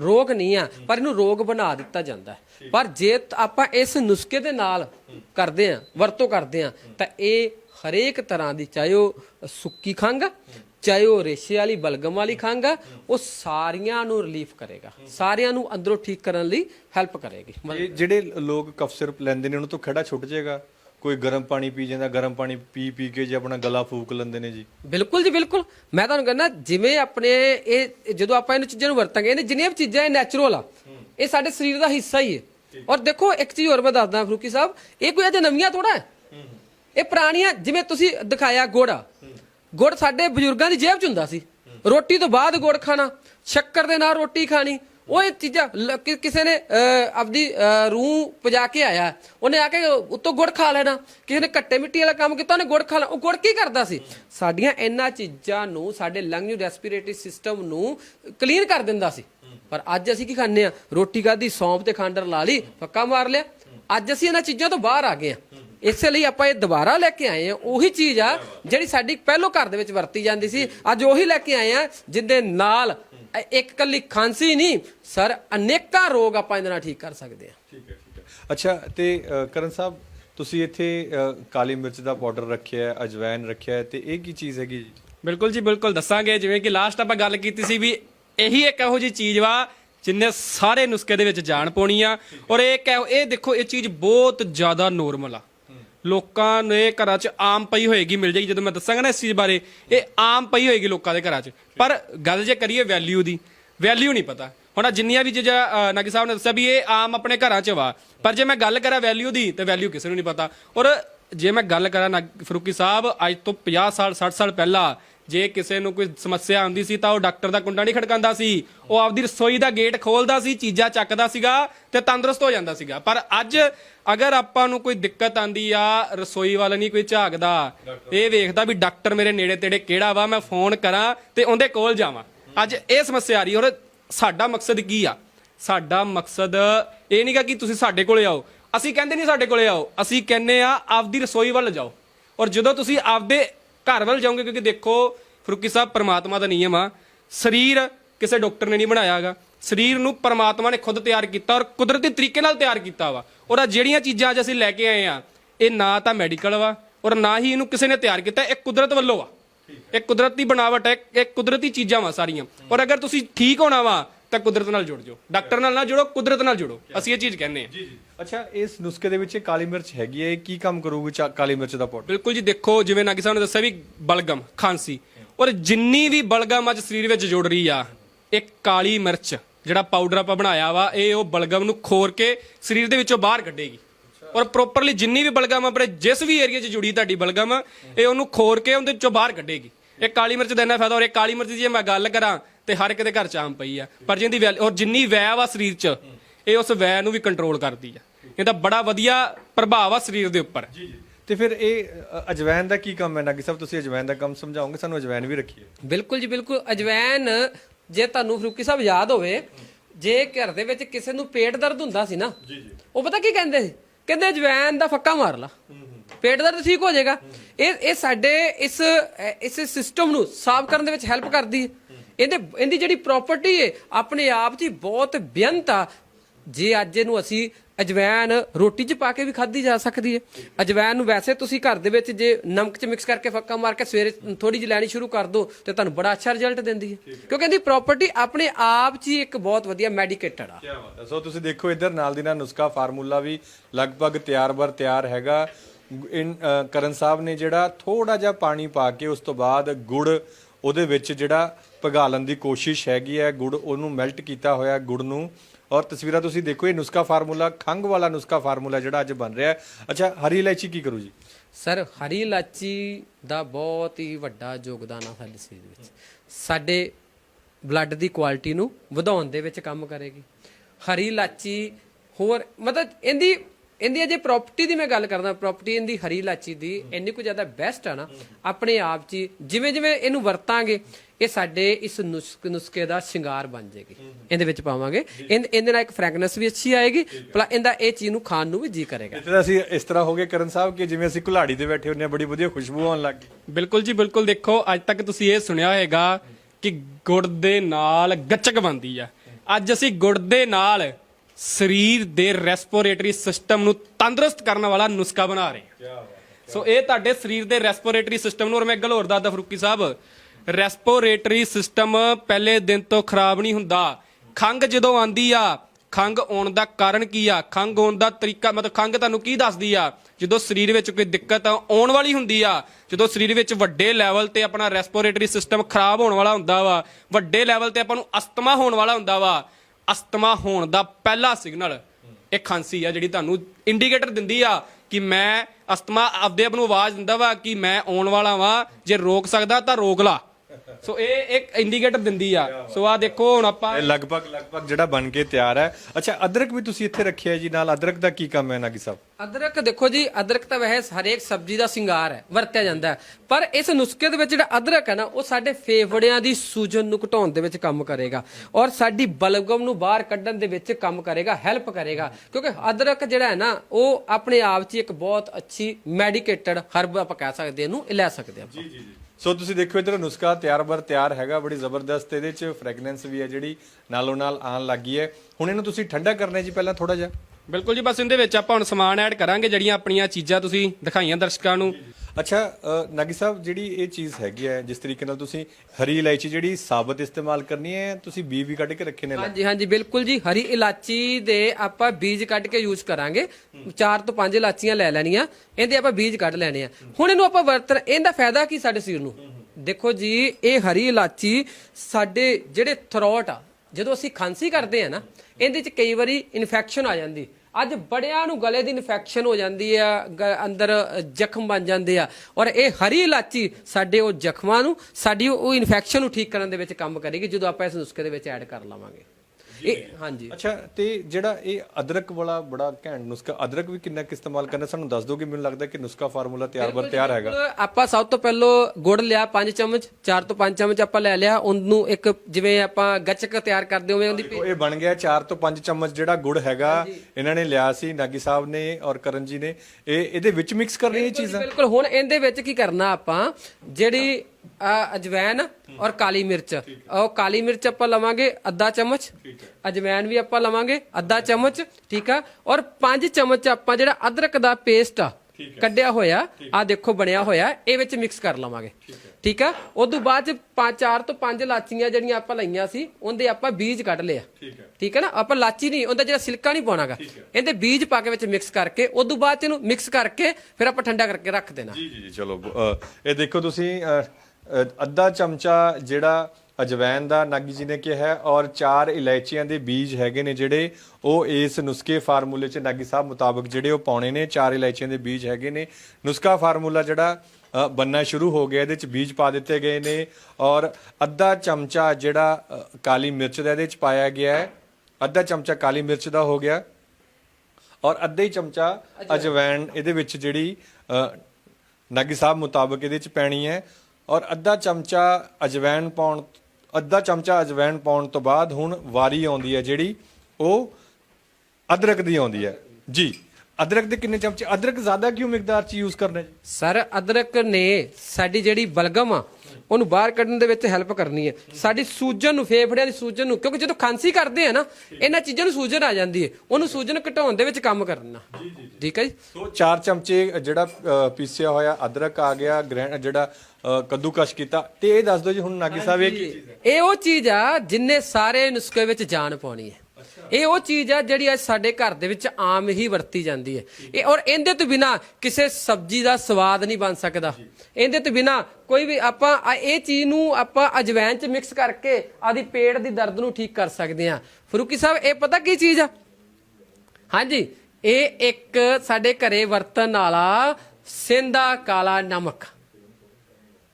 ਰੋਗ ਨਹੀਂ ਆ ਪਰ ਇਹਨੂੰ ਰੋਗ ਬਣਾ ਦਿੱਤਾ ਜਾਂਦਾ ਹੈ। ਪਰ ਜੇ ਤ- ਆਪਾਂ ਇਸ ਨੁਸਖੇ ਦੇ ਨਾਲ ਕਰਦੇ ਆ ਵਰਤੋਂ ਕਰਦੇ ਆ ਤਾਂ ਇਹ ਹਰੇਕ ਤਰ੍ਹਾਂ ਦੀ ਚਾਹੇ ਉਹ ਸੁੱਕੀ ਆ, ਚਾਹੇ ਉਹ ਰੇਸ਼ੇ ਵਾਲੀ ਬਲਗਮ ਵਾਲੀ ਆ, ਉਹ ਸਾਰੀਆਂ ਨੂੰ ਰਿਲੀਫ ਕਰੇਗਾ। ਸਾਰਿਆਂ ਨੂੰ ਅੰਦਰੋਂ ਠੀਕ ਕਰਨ ਲਈ ਹੈਲਪ ਕਰੇਗੀ। ਇਹ ਜਿਹੜੇ ਲੋਕ ਕਫ ਸਿਰਪ ਲੈਂਦੇ ਨੇ ਉਹਨਾਂ ਤੋਂ ਖੜਾ ਛੁੱਟ ਜਾਏਗਾ। ਕੋਈ ਗਰਮ ਪਾਣੀ ਪੀ ਜਾਂਦਾ, ਗਰਮ ਪਾਣੀ ਪੀ ਪੀ ਕੇ ਜੇ ਆਪਣਾ ਗਲਾ ਫੂਕ ਲੈਂਦੇ ਨੇ ਜੀ। ਬਿਲਕੁਲ ਜੀ, ਬਿਲਕੁਲ। ਮੈਂ ਤੁਹਾਨੂੰ ਕਹਿੰਦਾ, ਜਿਵੇਂ ਆਪਣੇ ਇਹ ਜਦੋਂ ਆਪਾਂ ਇਹਨਾਂ ਚੀਜ਼ਾਂ ਨੂੰ ਵਰਤਾਂਗੇ, ਇਹਨੇ ਜਿੰਨੀਆਂ ਵੀ ਚੀਜ਼ਾਂ, ਇਹ ਨੈਚੁਰਲ ਆ। ਇਹ ਸਾਡੇ ਸਰੀਰ ਦਾ ਹਿੱਸਾ ਹੀ ਹੈ। ਔਰ ਦੇਖੋ, ਇੱਕ ਚੀਜ਼ ਹੋਰ ਮੈਂ ਦੱਸਦਾ ਫਰੂਕੀ ਸਾਹਿਬ, ਇਹ ਕੋਈ ਅਜੇ ਨਵੀਆਂ ਥੋੜਾ ਹੈ। ਇਹ ਪੁਰਾਣੀਆਂ, ਜਿਵੇਂ ਤੁਸੀਂ ਦਿਖਾਇਆ ਗੁੜ ਆ। ਗੁੜ ਸਾਡੇ ਬਜ਼ੁਰਗਾਂ ਦੀ ਜੇਬ 'ਚ ਹੁੰਦਾ ਸੀ। ਰੋਟੀ ਤੋਂ ਬਾਅਦ ਗੁੜ ਖਾਣਾ, ਸ਼ੱਕਰ ਦੇ ਨਾਲ ਰੋਟੀ ਖਾਣੀ ਉਹ ਇਹ ਚੀਜ਼ਾਂ ਲ- ਕਿ- ਕਿਸੇ ਨੇ ਅਹ, ਆਪਦੀ ਅਹ, ਰੂਹ ਪਜਾ ਕੇ ਆਇਆ। ਉਹਨੇ ਆ ਕੇ ਉੱਤੋਂ ਗੁੜ ਖਾ ਲੈਣਾ। ਕਿਸੇ ਨੇ ਘੱਟੇ ਮਿੱਟੀ ਵਾਲਾ ਕੰਮ ਕੀਤਾ ਉਹਨੇ ਗੁੜ ਖਾ ਲੈਣਾ ਉਹ ਗੁੜ ਕੀ ਕਰਦਾ ਸੀ? ਸਾਡੀਆਂ ਇਹਨਾਂ ਚੀਜ਼ਾਂ ਨੂੰ ਸਾਡੇ ਲੰਗ ਨੂੰ ਰੈਸਪੀਰੇਟਰੀ ਸਿਸਟਮ ਨੂੰ ਕਲੀਨ ਕਰ ਦਿੰਦਾ ਸੀ। ਪਰ ਅੱਜ ਅਸੀਂ ਕੀ ਖਾਂਦੇ ਆ ਰੋਟੀ ਖਾਦੀ ਸੌਂਫ ਤੇ ਖਾਂਡਰ ਲਾ ਲਈ ਫੱਕਾ ਮਾਰ ਲਿਆ। ਅੱਜ ਅਸੀਂ ਇਹਨਾਂ ਚੀਜ਼ਾਂ ਤੋਂ ਬਾਹਰ ਆ ਗਏ ਆ ਇਸੇ ਲਈ ਆਪਾਂ ਇਹ ਦੁਬਾਰਾ ਲੈ ਕੇ ਆਏ ਆ ਉਹੀ ਚੀਜ਼ ਆ ਜਿਹੜੀ ਸਾਡੀ ਪਹਿਲੋਂ ਘਰ ਦੇ ਵਿੱਚ ਵਰਤੀ ਜਾਂਦੀ ਸੀ। ਅੱਜ ਉਹੀ ਲੈ ਕੇ ਆਏ ਆ ਜਿੱਦੇ ਨਾਲ ਇੱਕ ਕੱਲੀ ਖਾਂਸੀ ਨਹੀਂ ਸਰ ਅਨੇਕਾਂ ਰੋਗ ਆਪਾਂ ਇਹਦੇ ਨਾਲ ਠੀਕ ਕਰ ਸਕਦੇ ਆ ਠੀਕ ਹੈ ਠੀਕ ਹੈ। ਅੱਛਾ ਤੇ ਅ, ਕਰਨ ਸਾਹਿਬ ਤੁਸੀਂ ਇੱਥੇ ਅ, ਕਾਲੀ ਮਿਰਚ ਦਾ ਪਾਊਡਰ ਰੱਖਿਆ ਹੈ ਅਜਵਾਇਨ ਰੱਖਿਆ ਹੈ ਤੇ ਇਹ ਕੀ ਚੀਜ਼ ਹੈਗੀ ਜੀ? ਬਿਲਕੁਲ ਜੀ ਬਿਲਕੁਲ ਦੱਸਾਂਗੇ ਜਿਵੇਂ ਕਿ ਲਾਸਟ ਆਪਾਂ ਗੱਲ ਕੀਤੀ ਸੀ ਵੀ ਇਹੀ ਇੱਕ ਇਹੋ ਜੀ ਚੀਜ਼ ਵਾ ਜਿੰਨੇ ਸਾਰੇ ਨੁਸਖੇ ਦੇ ਵਿੱਚ ਜਾਣ ਪਾਉਣੀ ਆ ਔਰ ਇਹ ਇੱਕ ਇਹੋ- ਇਹ ਦੇਖੋ ਇਹ ਚੀਜ਼ ਬਹੁਤ ਜ਼ਿਆਦਾ ਨੋਰਮਲ ਆ। ਲੋਕਾਂ ਨੇ ਘਰਾਂ 'ਚ ਆਮ ਪਈ ਹੋਏਗੀ ਮਿਲ ਜਾਏਗੀ। ਜਦੋਂ ਮੈਂ ਦੱਸਾਂਗਾ ਨਾ ਇਸ ਚੀਜ਼ ਬਾਰੇ ਇਹ ਆਮ ਪਈ ਹੋਏਗੀ ਲੋਕਾਂ ਦੇ ਘਰਾਂ 'ਚ। ਪਰ ਗੱਲ ਜੇ ਕਰੀਏ ਵੈਲਿਊ ਦੀ ਵੈਲਿਊ ਨਹੀਂ ਪਤਾ। ਹੁਣ ਆਹ ਜਿੰਨੀਆਂ ਵੀ ਚੀਜ਼ਾਂ ਅ, ਨਾਗੀ ਸਾਹਿਬ ਨੇ ਦੱਸਿਆ ਵੀ ਇਹ ਆਮ ਆਪਣੇ ਘਰਾਂ 'ਚ ਵਾ। ਪਰ ਜੇ ਮੈਂ ਗੱਲ ਕਰਾਂ ਵੈਲਿਊ ਦੀ ਤੇ ਵੈਲਿਊ ਕਿਸੇ ਨੂੰ ਨਹੀਂ ਪਤਾ। ਔਰ ਜੇ ਮੈਂ ਗੱਲ ਕਰਾਂ ਨਾਗ- ਫਰੂਕੀ ਸਾਹਿਬ ਅੱਜ ਤੋਂ 50 ਸਾਲ 60 ਸਾਲ ਪਹਿਲਾਂ ਜੇ ਕਿਸੇ ਨੂੰ ਕੋਈ ਸਮੱਸਿਆ ਆਉਂਦੀ ਸੀ ਤਾਂ ਉਹ ਡਾਕਟਰ ਦਾ ਕੁੰਡਾ ਨਹੀਂ ਖੜਕਾਉਂਦਾ ਸੀ। ਉਹ ਆਪਦੀ ਰਸੋਈ ਦਾ ਗੇਟ ਖੋਲਦਾ ਸੀ ਚੀਜ਼ਾਂ ਚੱਕਦਾ ਸੀਗਾ ਤੇ ਤੰਦਰੁਸਤ ਹੋ ਜਾਂਦਾ ਸੀਗਾ। ਪਰ ਅੱਜ ਅਗਰ ਆਪਾਂ ਨੂੰ ਕੋਈ ਦਿੱਕਤ ਆਂਦੀ ਆ ਰਸੋਈ ਵਾਲਾ ਨਹੀਂ ਕੋਈ ਝਾਕਦਾ ਇਹ ਵੇਖਦਾ ਵੀ ਡਾਕਟਰ ਮੇਰੇ ਨੇੜੇ ਤੇੜੇ ਕਿਹੜਾ ਵਾ ਮੈਂ ਫੋਨ ਕਰਾਂ ਤੇ ਉਹਦੇ ਕੋਲ ਜਾਵਾਂ। ਅੱਜ ਇਹ ਸਮੱਸਿਆ ਆ ਰਹੀ ਔਰ ਸਾਡਾ ਮਕਸਦ ਕੀ ਆ? ਸਾਡਾ ਮਕਸਦ ਇਹ ਨਹੀਂਗਾ ਕਿ ਤੁਸੀਂ ਸਾਡੇ ਕੋਲੇ ਆਓ। ਅਸੀਂ ਕਹਿੰਦੇ ਨਹੀਂ ਸਾਡੇ ਕੋਲੇ ਆਓ ਅਸੀਂ ਕਹਿੰਨੇ ਆ ਆਪਦੀ ਰਸੋਈ ਵੱਲ ਜਾਓ। ਔਰ ਜਦੋਂ ਤੁਸੀਂ ਆਪਦੇ ਘਰ ਵੱਲ ਜਾਓਗੇ ਕਿਉਂਕਿ ਦੇਖੋ ਫਰੂਕੀ ਸਾਹਿਬ ਪ੍ਰਮਾਤਮਾ ਦਾ ਨਿਯਮ ਆ। ਸਰੀਰ ਕਿਸੇ ਡਾਕਟਰ ਨੇ ਨਹੀਂ ਬਣਾਇਆ ਹੈਗਾ। ਸਰੀਰ ਨੂੰ ਪ੍ਰਮਾਤਮਾ ਨੇ ਖੁਦ ਤਿਆਰ ਕੀਤਾ ਔਰ ਕੁਦਰਤੀ ਤਰੀਕੇ ਨਾਲ ਤਿਆਰ ਕੀਤਾ ਵਾ। ਔਰ ਆ ਜਿਹੜੀਆਂ ਚੀਜ਼ਾਂ ਅੱਜ ਅਸੀਂ ਲੈ ਕੇ ਆਏ ਆ ਇਹ ਨਾ ਤਾਂ ਮੈਡੀਕਲ ਵਾ ਔਰ ਨਾ ਹੀ ਇਹਨੂੰ ਕਿਸੇ ਨੇ ਤਿਆਰ ਕੀਤਾ ਇਹ ਕੁਦਰਤ ਵੱਲੋਂ ਆ ਇਹ ਕੁਦਰਤੀ ਬਣਾਵਟ ਹੈ ਇਹ ਕੁਦਰਤੀ ਚੀਜ਼ਾਂ ਵਾ ਸਾਰੀਆਂ। ਔਰ ਅਗਰ ਤੁਸੀਂ ਠੀਕ ਹੋਣਾ ਵਾ ਤਾਂ ਕੁਦਰਤ ਨਾਲ ਜੁੜ ਜਾਓ। ਡਾਕਟਰ ਨਾਲ ਨਾ ਜੁੜੋ ਕੁਦਰਤ ਨਾਲ ਜੁੜੋ। ਅਸੀਂ ਇਹ ਚੀਜ਼ ਕਹਿੰਦੇ ਜੀ ਅੱਛਾ ਇਸ ਨੁਸਖੇ ਦੇ ਵਿੱਚ ਇਹ ਕਾਲੀ ਮਿਰਚ ਹੈਗੀ ਹੈ ਕੀ ਕੰਮ ਕਰੂਗੀ ਚਾ- ਕਾਲੀ ਮਿਰਚ ਦਾ ਪਾਊਡਰ ਬਿਲਕੁਲ ਜੀ ਦੇਖੋ ਜਿਵੇਂ ਨਾਗੀ ਸਾਹਿਬ ਨੇ ਦੱਸਿਆ ਵੀ ਬਲਗਮ ਖਾਂਸੀ। ਔਰ ਜਿੰਨੀ ਵੀ ਬਲਗਮ ਅੱਜ ਸਰੀਰ ਵਿੱਚ ਜੁੜ ਰਹੀ ਆ ਇੱਕ ਕਾਲੀ ਮਿਰਚ ਜਿਹੜਾ ਪਾਊਡਰ ਆਪਾਂ ਬਣਾਇਆ ਵਾ ਇਹ ਉਹ ਬਲਗਮ ਨੂੰ ਖੋਰ ਕੇ ਸਰੀਰ ਦੇ ਵਿੱਚੋਂ ਬਾਹਰ ਕੱਢੇਗੀ। ਔਰ ਪ੍ਰੋਪਰਲੀ ਜਿੰਨੀ ਵੀ ਬਲਗਮ ਆਪਣੇ ਜਿਸ ਵੀ ਏਰੀਆ 'ਚ ਜੁੜੀ ਤੁਹਾਡੀ ਬਲਗਮ ਇਹ ਉਹਨੂੰ ਖੋਰ ਕੇ ਉਹਦੇ ਵਿੱਚੋਂ ਬਾਹਰ ਕੱਢੇਗੀ। ਇਹ ਕਾਲੀ ਮਿਰਚ ਦਾ ਇੰਨਾ ਫਾਇਦਾ ਔਰ ਇਹ ਕਾਲੀ ਮਿਰਚ ਦੀ ਜੇ ਮੈਂ ਗੱਲ ਕਰਾਂ ਤੇ ਹਰ ਇੱਕ ਦੇ ਘਰ ਚ ਆਮ ਪਈ ਆ। ਪਰ ਜਿੰਦੀ ਵੈਲ ਔਰ ਜਿੰਨੀ ਵੈ ਵਾ ਸਰੀਰ 'ਚ ਇਹ ਉਸ ਵੈ ਨੂੰ ਵੀ ਕੰਟਰੋਲ ਕਰਦੀ ਆ। ਇਹਦਾ ਬੜਾ ਵਧੀਆ ਪ੍ਰਭਾਵ ਆ ਸਰੀਰ ਦੇ ਉੱਪਰ। ਜੀ ਜੀ। ਤੇ ਫਿਰ ਇਹ ਅ, ਅਜਵਾਇਨ ਦਾ ਕੀ ਕੰਮ ਹੈ? ਨਾਗੀ ਸਾਹਿਬ ਤੁਸੀਂ ਅਜਵਾਇਨ ਦਾ ਕੰਮ ਸਮਝਾਓਗੇ? ਸਾਨੂੰ ਅਜਵਾਇਨ ਵੀ ਰੱਖੀਏ। ਬਿਲਕੁਲ ਜੀ ਬਿਲਕੁਲ। ਅਜਵੈਨ ਜੇ ਤੁਹਾਨੂੰ ਫਰੂਕੀ ਸਾਹਿਬ ਯਾਦ ਹੋਵੇ ਜੇ ਘਰ ਦੇ ਵਿੱਚ ਕਿਸੇ ਨੂੰ ਪੇਟ ਦਰਦ ਹੁੰਦਾ ਸੀ ਨਾ ਜੀ ਜੀ। ਉਹ ਪਤਾ ਕੀ ਕਹਿੰਦੇ ਸੀ? ਕਹਿੰਦੇ ਅਜਵੈਨ ਦਾ ਫੱਕਾ ਮਾਰ ਲਾ। ਪੇਟ ਦਰਦ ਠੀਕ ਹੋ ਜਾਏਗਾ। ਇਹ ਇਹ ਸਾਡੇ ਇਸ ਇਸ ਸਿਸਟਮ ਨੂੰ ਸਾਫ਼ ਕਰਨ ਦੇ ਵਿੱਚ ਹੈਲਪ ਕਰਦੀ ਹੈ। ਇਹਦੇ ਇਹਦੀ ਜਿਹੜੀ ਪ੍ਰਾਪਰਟੀ ਹੈ ਆਪਣੇ ਆਪ 'ਚ ਬਹੁਤ ਬੇਅੰਤ ਆ। ਜੇ ਅੱਜ ਇਹਨੂੰ ਅਸੀਂ ਅਜਵੈਨ ਰੋਟੀ 'ਚ ਪਾ ਕੇ ਵੀ ਖਾਧੀ ਜਾ ਸਕਦੀ ਹੈ ਅਜਵੈਨ ਨੂੰ ਵੈਸੇ ਤੁਸੀਂ ਘਰ ਦੇ ਵਿੱਚ ਜੇ ਨਮਕ 'ਚ ਮਿਕਸ ਕਰਕੇ ਫੱਕਾ ਮਾਰ ਕੇ ਸਵੇਰੇ ਥੋੜੀ ਜਿਹੀ ਲੈਣੀ ਸ਼ੁਰੂ ਕਰ ਦਿਓ ਤੇ ਤੁਹਾਨੂੰ ਬੜਾ ਅੱਛਾ ਰਿਜ਼ਲਟ ਦਿੰਦੀ ਹੈ ਕਿਉਂਕਿ ਇਹਦੀ ਪ੍ਰਾਪਰਟੀ ਆਪਣੇ ਆਪ 'ਚ ਹੀ ਇੱਕ ਬਹੁਤ ਵਧੀਆ ਮੈਡੀਕੇਟਡ ਆ। ਕੀ ਬਾਤ ਹੈ ਸੋ ਤੁਸੀਂ ਦੇਖੋ ਇੱਧਰ ਨਾਲ ਦੀ ਨਾਲ ਨੁਸਖਾ ਫਾਰਮੂਲਾ ਵੀ ਲਗਭਗ ਤਿਆਰ ਬਰ ਤਿਆਰ ਹੈਗਾ। ਇਨ ਕਰਨ ਸਾਹਿਬ ਨੇ ਜਿਹੜਾ ਥੋੜਾ ਜਿਹਾ ਪਾਣੀ ਪਾ ਕੇ ਉਸ ਤੋਂ ਬਾਅਦ ਗੁੜ ਉਹਦੇ ਵਿੱਚ ਜਿਹੜਾ ਭਗਾਲਣ ਦੀ ਕੋਸ਼ਿਸ਼ ਹੈਗੀ ਹੈ, ਗੁੜ ਉਹਨੂੰ ਮੈਲਟ ਕੀਤਾ ਹੋਇਆ ਗੁੜ ਨੂੰ। ਔਰ ਤਸਵੀਰਾਂ ਤੁਸੀਂ ਦੇਖੋ, ਇਹ ਨੁਸਖਾ ਫਾਰਮੂਲਾ ਖੰਗ ਵਾਲਾ ਨੁਸਖਾ ਫਾਰਮੂਲਾ ਜਿਹੜਾ ਅੱਜ ਬਣ ਰਿਹਾ ਹੈ। ਅੱਛਾ, ਹਰੀ ਇਲਾਇਚੀ ਕੀ ਕਰੂ ਜੀ? ਸਰ, ਹਰੀ ਇਲਾਚੀ ਦਾ ਬਹੁਤ ਹੀ ਵੱਡਾ ਯੋਗਦਾਨ ਆ ਸਾਡੇ ਸਰੀਰ ਵਿੱਚ। ਸਾਡੇ ਬਲੱਡ ਦੀ ਕੁਆਲਿਟੀ ਨੂੰ ਵਧਾਉਣ ਦੇ ਵਿੱਚ ਕੰਮ ਕਰੇਗੀ। ਹਰੀ ਇਲਾਚੀ ਹੋਰ, ਮਤਲਬ ਇਹਦੀ ਇਹਦੀ ਜੇ ਪ੍ਰਾਪਰਟੀ ਦੀ ਮੈਂ ਗੱਲ ਕਰਦਾ ਪ੍ਰਾਪਰਟੀ ਇਹਦੀ ਹਰੀ ਇਲਾਚੀ ਦੀ ਇੰਨੀ ਕੁ ਜ਼ਿਆਦਾ ਬੈਸਟ ਆ ਨਾ ਆਪਣੇ ਆਪ 'ਚ ਜਿਵੇਂ ਜਿਵੇਂ ਇਹਨੂੰ ਵਰਤਾਂਗੇ ਇਹ ਸਾਡੇ ਇਸ ਨੁਸਖ ਦਾ ਸ਼ਿੰਗਾਰ ਬਣ ਜਾਏਗੀ। ਇਹਦੇ ਵਿੱਚ ਪਾਵਾਂਗੇ। ਇਹਦੇ ਨਾਲ ਇੱਕ ਫ੍ਰੈਗਨੈਂਸ ਵੀ ਅੱਛੀ ਆਏਗੀ ਪਲਾ ਇਹਦਾ ਇਹ ਚੀਜ਼ ਨੂੰ ਖਾਣ ਨੂੰ ਵੀ ਜੀ ਕਰੇਗਾ। ਇੱਥੇ ਅਸੀਂ ਇਸ ਤਰ੍ਹਾਂ ਹੋ ਗਏ ਕਰਨ ਸਾਹਿਬ ਕਿ ਜਿਵੇਂ ਅਸੀਂ ਕੁਲਾੜੀ ਤੇ ਬੈਠੇ ਹੁੰਨੇ ਆ ਬੜੀ ਵਧੀਆ ਖੁਸ਼ਬੂ ਆਉਣ ਲੱਗ ਗਈ। ਬਿਲਕੁਲ ਜੀ ਬਿਲਕੁਲ ਦੇਖੋ ਅੱਜ ਤੱਕ ਤੁਸੀਂ ਇਹ ਸੁਣਿਆ ਹੋਵੇਗਾ ਕਿ ਗੁੜ ਦੇ ਨਾਲ ਗੱਚਕ ਬਣਦੀ ਆ। ਅੱਜ ਅਸੀਂ ਗੁੜ ਦੇ ਨਾਲ ਸਰੀਰ ਦੇ ਰੈਸਪੀਰੇਟਰੀ ਸਿਸਟਮ ਨੂੰ ਤੰਦਰੁਸਤ ਕਰਨ ਵਾਲਾ ਨੁਸਖਾ ਬਣਾ ਰਹੇ ਹਾਂ। ਸੋ ਇਹ ਤੁਹਾਡੇ ਸਰੀਰ ਦੇ ਰੈਸਪੀਰੇਟਰੀ ਸਿਸਟਮ ਨੂੰ ਔਰ ਮੈਂ ਇੱਕ ਗੱਲ ਹੋਰ ਦੱਸਦਾ ਫਰੂਕੀ ਸਾਹਿਬ। ਰੈਸਪੀਰੇਟਰੀ ਸਿਸਟਮ ਪਹਿਲੇ ਦਿਨ ਤੋਂ ਖਰਾਬ ਨਹੀਂ ਹੁੰਦਾ। ਖੰਗ ਜਦੋਂ ਆਂਦੀ ਆ ਖੰਗ ਆਉਣ ਦਾ ਕਾਰਨ ਕੀ ਆ? ਖੰਗ ਆਉਣ ਦਾ ਤਰੀਕਾ ਮਤਲਬ ਖੰਗ ਤੁਹਾਨੂੰ ਕੀ ਦੱਸਦੀ ਆ? ਜਦੋਂ ਸਰੀਰ ਵਿੱਚ ਕੋਈ ਦਿੱਕਤ ਆਉਣ ਵਾਲੀ ਹੁੰਦੀ ਆ। ਜਦੋਂ ਸਰੀਰ ਵਿੱਚ ਵੱਡੇ ਲੈਵਲ ਤੇ ਆਪਣਾ ਰੈਸਪੀਰੇਟਰੀ ਸਿਸਟਮ ਖਰਾਬ ਹੋਣ ਵਾਲਾ ਹੁੰਦਾ ਵਾ ਵੱਡੇ ਲੈਵਲ ਤੇ ਆਪਾਂ ਨੂੰ ਅਸਥਮਾ ਹੋਣ ਵਾਲਾ ਹੁੰਦਾ ਵਾ ਅਸਤਮਾ ਹੋਣ ਦਾ ਪਹਿਲਾ ਸਿਗਨਲ ਇਹ ਖਾਂਸੀ ਆ ਜਿਹੜੀ ਤੁਹਾਨੂੰ ਇੰਡੀਕੇਟਰ ਦਿੰਦੀ ਆ ਕਿ ਮੈਂ ਅਸਤਮਾ ਆਪਦੇ ਆਪ ਨੂੰ ਆਵਾਜ਼ ਦਿੰਦਾ ਵਾ ਕਿ ਮੈਂ ਆਉਣ ਵਾਲਾ ਵਾਂ, ਜੇ ਰੋਕ ਸਕਦਾ ਤਾਂ ਰੋਕ ਲਾ। ਸੋ ਇਹ ਇੱਕ ਇੰਡੀਕੇਟਰ ਦਿੰਦੀ ਆ। ਸੋ ਆ ਦੇਖੋ ਹੁਣ ਆਪਾਂ ਇਹ ਲਗਭਗ ਲਗਭਗ ਜਿਹੜਾ ਬਣ ਕੇ ਤਿਆਰ ਹੈ। ਅੱਛਾ ਅਦਰਕ ਵੀ ਤੁਸੀਂ ਇੱਥੇ ਰੱਖਿਆ ਜੀ ਨਾਲ। ਅਦਰਕ ਦਾ ਕੀ ਕੰਮ ਹੈ ਨਾਗੀ ਸਾਹਿਬ? ਅਦਰਕ ਦੇਖੋ ਜੀ ਅਦਰਕ ਤਾਂ ਵੈਸੇ ਹਰੇਕ ਸਬਜ਼ੀ ਦਾ ਸ਼ਿੰਗਾਰ ਹੈ ਵਰਤਿਆ ਜਾਂਦਾ ਹੈ। ਪਰ ਇਸ ਨੁਸਖੇ ਦੇ ਵਿੱਚ ਜਿਹੜਾ ਅਦਰਕ ਹੈ ਨਾ ਉਹ ਸਾਡੇ ਫੇਫੜਿਆਂ ਦੀ ਸੂਜਨ ਨੂੰ ਘਟਾਉਣ ਦੇ ਵਿੱਚ ਕੰਮ ਕਰੇਗਾ। ਔਰ ਸਾਡੀ ਬਲਗਮ ਨੂੰ ਬਾਹਰ ਕੱਢਣ ਦੇ ਵਿੱਚ ਕੰਮ ਕਰੇਗਾ ਹੈਲਪ ਕਰੇਗਾ। ਕਿਉਂਕਿ ਅਦਰਕ ਜਿਹੜਾ ਹੈ ਨਾ ਉਹ ਆਪਣੇ ਆਪ 'ਚ ਇੱਕ ਬਹੁਤ ਅੱਛੀ ਮੈਡੀਕੇਟਡ ਹਰਬ ਆਪਾਂ ਕਹਿ ਸਕਦੇ ਇਹਨੂੰ ਇਹ ਲੈ ਸਕਦੇ ਆਪਾਂ। ਸੋ ਤੁਸੀਂ ਦੇਖੋ ਇਧਰ ਨੁਸਖਾ ਤਿਆਰ ਬਰ ਤਿਆਰ ਹੈਗਾ, ਬੜੀ ਜ਼ਬਰਦਸਤ ਇਹਦੇ ਚ ਫ੍ਰੈਗਨੈਂਸ ਵੀ ਹੈ ਜਿਹੜੀ ਨਾਲੋਂ ਨਾਲ ਆਣ ਲੱਗੀ ਹੈ। ਹੁਣ ਇਹਨੂੰ ਤੁਸੀਂ ਠੰਡਾ ਕਰਨਾ ਹੈ ਜੀ ਪਹਿਲਾਂ ਥੋੜਾ ਜਿਹਾ। ਬਿਲਕੁਲ ਜੀ, ਬਸ ਇਹਦੇ ਵਿੱਚ ਆਪਾਂ ਹੁਣ ਸਮਾਨ ਐਡ ਕਰਾਂਗੇ, ਜਿਹੜੀਆਂ ਆਪਣੀਆਂ ਚੀਜ਼ਾਂ ਤੁਸੀਂ ਦਿਖਾਈਆਂ ਦਰਸ਼ਕਾਂ ਨੂੰ। ਅੱਛਾ ਨਾਗੀ ਸਾਹਿਬ, ਜਿਹੜੀ ਇਹ ਚੀਜ਼ ਹੈਗੀ ਹੈ, ਜਿਸ ਤਰੀਕੇ ਨਾਲ ਤੁਸੀਂ ਹਰੀ ਇਲਾਇਚੀ ਜਿਹੜੀ ਸਾਬਤ ਇਸਤੇਮਾਲ ਕਰਨੀ ਹੈ, ਤੁਸੀਂ ਬੀਜ ਵੀ ਕੱਢ ਕੇ ਰੱਖੇ ਨੇ ਹਾਂਜੀ ਹਾਂਜੀ, ਬਿਲਕੁਲ ਜੀ। ਹਰੀ ਇਲਾਚੀ ਦੇ ਆਪਾਂ ਬੀਜ ਕੱਢ ਕੇ ਯੂਜ਼ ਕਰਾਂਗੇ। 4 ਤੋਂ 5 ਇਲਾਚੀਆਂ ਲੈ ਲੈਣੀਆਂ, ਇਹਦੇ ਆਪਾਂ ਬੀਜ ਕੱਢ ਲੈਣੇ ਆ। ਹੁਣ ਇਹਨੂੰ ਆਪਾਂ ਵਰਤਣ ਇਹਦਾ ਫਾਇਦਾ ਕੀ ਸਾਡੇ ਸਰੀਰ ਨੂੰ? ਦੇਖੋ ਜੀ, ਇਹ ਹਰੀ ਇਲਾਚੀ ਸਾਡੇ ਜਿਹੜੇ ਥਰੋਟ ਆ, ਜਦੋਂ ਅਸੀਂ ਖਾਂਸੀ ਕਰਦੇ ਆ ਨਾ, ਇਹਦੇ ਚ ਕਈ ਵਾਰੀ ਇਨਫੈਕਸ਼ਨ ਆ ਜਾਂਦੀ। ਅੱਜ ਬੜਿਆਂ ਨੂੰ ਗਲੇ ਦੀ ਇਨਫੈਕਸ਼ਨ ਹੋ ਜਾਂਦੀ ਆ, ਗ- ਅੰਦਰ ਜ਼ਖਮ ਬਣ ਜਾਂਦੇ ਆ। ਔਰ ਇਹ ਹਰੀ ਇਲਾਚੀ ਸਾਡੇ ਉਹ ਜ਼ਖਮਾਂ ਨੂੰ, ਸਾਡੀ ਉਹ ਇਨਫੈਕਸ਼ਨ ਨੂੰ ਠੀਕ ਕਰਨ ਦੇ ਵਿੱਚ ਕੰਮ ਕਰੇਗੀ, ਜਦੋਂ ਆਪਾਂ ਇਸ ਨੁਸਖੇ ਦੇ ਵਿੱਚ ਐਡ ਕਰ ਲਵਾਂਗੇ। ਇਹ ਹਾਂਜੀ। ਅੱਛਾ ਤੇ ਜਿਹੜਾ ਇਹ ਅਦਰਕ ਵਾਲਾ ਬੜਾ ਘੈਂਟ ਨੁਸਖਾ ਅਦਰਕ ਵੀ ਕਿੰਨਾ ਕੁ ਇਸਤੇਮਾਲ ਕਰਨਾ? ਸਾਨੂੰ ਦੱਸ ਦੋਗੇ ਮੈਨੂੰ ਲੱਗਦਾ ਕਿ ਨੁਸਖਾ ਫਾਰਮੂਲਾ ਤਿਆਰ ਬਰ ਤਿਆਰ ਹੈਗਾ। ਆਪਾਂ ਸਭ ਤੋਂ ਪਹਿਲਾਂ ਗੁੜ ਲਿਆ 5 ਚਮਚ 4 ਤੋਂ 5 ਚਮਚ ਆਪਾਂ ਲੈ ਲਿਆ। ਉਹਨੂੰ ਇੱਕ ਜਿਵੇਂ ਆਪਾਂ ਗੱਚਕ ਤਿਆਰ ਕਰਦੇ ਹੋਵੇਂ ਉਹਦੀ ਇਹ ਬਣ ਗਿਆ 4 ਤੋਂ 5 ਚਮਚ ਜਿਹੜਾ ਗੁੜ ਹੈਗਾ। ਇਹਨਾਂ ਨੇ ਲਿਆ ਸੀ ਨਾਗੀ ਸਾਹਿਬ ਨੇ ਔਰ ਕਰਨ ਜੀ ਨੇ। ਇਹ ਇਹਦੇ ਵਿੱਚ ਮਿਕਸ ਕਰਨੀ ਇਹ ਚੀਜ਼ਾਂ? ਬਿਲਕੁਲ। ਹੁਣ ਇਹਦੇ ਵਿੱਚ ਕੀ ਕਰਨਾ ਆਪਾਂ? ਜਿਹੜੀ ਅ, ਅਜਵੈਨ ਔਰ ਕਾਲੀ ਮਿਰਚ। ਉਹ ਕਾਲੀ ਮਿਰਚ ਆਪਾਂ ਲਵਾਂਗੇ ਅੱਧਾ ਚਮਚ। ਅਜਵੈਨ ਵੀ ਆਪਾਂ ਲਵਾਂਗੇ ਅੱਧਾ ਚਮਚ ਠੀਕ ਆ? ਔਰ 5 ਚਮਚ ਆਪਾਂ ਜਿਹੜਾ ਅਦਰਕ ਦਾ ਪੇਸਟ ਆ ਕੱਢਿਆ ਹੋਇਆ ਆ ਦੇਖੋ ਬਣਿਆ ਹੋਇਆ ਇਹ ਵਿੱਚ ਮਿਕਸ ਕਰ ਲਵਾਂਗੇ। ਠੀਕ ਆ? ਉਦੋਂ ਬਾਅਦ ਚ 4 ਤੋਂ 5 ਲਾਚੀਆਂ ਜਿਹੜੀਆਂ ਆਪਾਂ ਲਈਆਂ ਸੀ ਉਹਦੇ ਆਪਾਂ ਬੀਜ ਕੱਢ ਲਿਆ। ਠੀਕ ਹੈ। ਨਾ? ਆਪਾਂ ਲਾਚੀ ਨਹੀਂ ਉਹਦਾ ਜਿਹੜਾ ਸਿਲਕਾ ਨਹੀਂ ਪਾਉਣਾਗਾ। ਇਹਦੇ ਬੀਜ ਪਾ ਕੇ ਵਿੱਚ ਮਿਕਸ ਕਰਕੇ ਉਦੋਂ ਬਾਅਦ ਚ ਇਹਨੂੰ ਮਿਕਸ ਕਰਕੇ ਫਿਰ ਆਪਾਂ ਠੰਡਾ ਕਰਕੇ ਰੱਖ ਦੇਣਾ। ਜੀ ਜੀ ਚਲੋ ਇਹ ਦੇਖੋ ਤੁਸੀਂ ਅੱਧਾ ਚਮਚਾ ਜਿਹੜਾ ਅਜਵੈਨ ਦਾ ਨਾਗੀ ਜੀ ਨੇ ਕਿਹਾ ਹੈ ਔਰ ਚਾਰ ਇਲਾਇਚੀਆਂ ਦੇ ਬੀਜ ਹੈਗੇ ਨੇ ਜਿਹੜੇ ਉਹ ਇਸ ਨੁਸਖੇ ਫਾਰਮੂਲੇ ਚ ਨਾਗੀ ਸਾਹਿਬ ਮੁਤਾਬਕ ਜਿਹੜੇ ਉਹ ਪਾਉਣੇ ਨੇ ਚਾਰ ਇਲਾਇਚੀਆਂ ਦੇ ਬੀਜ ਹੈਗੇ ਨੇ। ਨੁਸਖਾ ਫਾਰਮੂਲਾ ਜਿਹੜਾ ਬੰਨਾ ਸ਼ੁਰੂ ਹੋ ਗਿਆ ਇਹਦੇ ਚ ਬੀਜ ਪਾ ਦਿੱਤੇ ਗਏ ਨੇ ਔਰ ਅੱਧਾ ਚਮਚਾ ਜਿਹੜਾ ਕਾਲੀ ਮਿਰਚ ਦਾ ਇਹਦੇ ਚ ਪਾਇਆ ਗਿਆ ਹੈ। ਅੱਧਾ ਚਮਚਾ ਕਾਲੀ ਮਿਰਚ ਦਾ ਹੋ ਗਿਆ ਔਰ ਅੱਧਾ ਹੀ ਚਮਚਾ ਅਜਵੈਣ ਇਹਦੇ ਵਿੱਚ ਜਿਹੜੀ ਨਾਗੀ ਸਾਹਿਬ ਮੁਤਾਬਕ ਇਹਦੇ ਚ ਪੈਣੀ ਹੈ। ਔਰ ਅੱਧਾ ਚਮਚਾ ਅਜਵੈਣ ਪਾਉਣ, ਅੱਧਾ ਚਮਚਾ ਅਜਵੈਣ ਪਾਉਣ ਤੋਂ ਬਾਅਦ ਹੁਣ ਵਾਰੀ ਆਉਂਦੀ ਹੈ ਜਿਹੜੀ ਉਹ ਅਦਰਕ ਦੀ ਆਉਂਦੀ ਹੈ। ਜੀ, ਅਦਰਕ ਦੇ ਕਿੰਨੇ ਚਮਚੇ, ਅਦਰਕ ਜ਼ਿਆਦਾ ਕਿਉਂ ਮਿਕਦਾਰ ਚ ਯੂਜ਼ ਕਰਨਾ? ਜੀ ਸਰ, ਅਦਰਕ ਨੇ ਸਾਡੀ ਜਿਹੜੀ ਬਲਗਮ ਆ ਉਹਨੂੰ ਬਾਹਰ ਕੱਢਣ ਦੇ ਵਿੱਚ ਹੈਲਪ ਕਰਨੀ ਹੈ। ਸਾਡੀ ਸੂਜਨ ਨੂੰ ਫੇਫੜਿਆਂ ਦੀ ਸੂਜਨ ਨੂੰ ਕਿਉਂਕਿ ਜਦੋਂ ਖਾਂਸੀ ਕਰਦੇ ਆ ਨਾ ਇਹਨਾਂ ਚੀਜ਼ਾਂ ਨੂੰ ਸੂਜਨ ਆ ਜਾਂਦੀ ਹੈ। ਉਹਨੂੰ ਸੂਜਨ ਘਟਾਉਣ ਦੇ ਵਿੱਚ ਕੰਮ ਕਰਨਾ। ਠੀਕ ਹੈ ਜੀ? ਸੋ ਚਾਰ ਚਮਚੇ ਜਿਹੜਾ ਪੀਸਿਆ ਹੋਇਆ ਅਦਰਕ ਆ ਗਿਆ ਜਿਹੜਾ ਅ, ਕੱਦੂਕਸ਼ ਕੀਤਾ। ਤੇ ਇਹ ਦੱਸ ਦਿਓ ਜੀ ਹੁਣ ਨਾਗੀ ਸਾਹਿਬ ਇਹ ਕੀ ਚੀਜ਼ ਹੈ ਇਹ ਉਹ ਚੀਜ਼ ਆ ਜਿੰਨੇ ਸਾਰੇ ਨੁਸਖੇ ਵਿੱਚ ਜਾਨ ਪਾਉਣੀ ਹੈ। ਇਹ ਉਹ ਚੀਜ਼ ਆ ਜਿਹੜੀ ਅੱਜ ਸਾਡੇ ਘਰ ਦੇ ਵਿੱਚ ਆਮ ਹੀ ਵਰਤੀ ਜਾਂਦੀ ਹੈ। ਇਹ ਔਰ ਇਹਦੇ ਤੋਂ ਬਿਨਾ ਕਿਸੇ ਸਬਜ਼ੀ ਦਾ ਸਵਾਦ ਨਹੀਂ ਬਣ ਸਕਦਾ। ਇਹਦੇ ਤੋਂ ਬਿਨਾ ਕੋਈ ਵੀ ਆਪਾਂ ਆ ਇਹ ਚੀਜ਼ ਨੂੰ ਆਪਾਂ ਅਜਵੈਨ ਚ ਮਿਕਸ ਕਰਕੇ ਆਦੀ ਪੇਟ ਦੀ ਦਰਦ ਨੂੰ ਠੀਕ ਕਰ ਸਕਦੇ ਆ ਫਰੂਕੀ ਸਾਹਿਬ ਇਹ ਪਤਾ ਕੀ ਚੀਜ਼ ਆ? ਹਾਂਜੀ ਇਹ ਇੱਕ ਸਾਡੇ ਘਰੇ ਵਰਤਣ ਵਾਲਾ ਸਿੰਦਾ ਕਾਲਾ ਨਮਕ।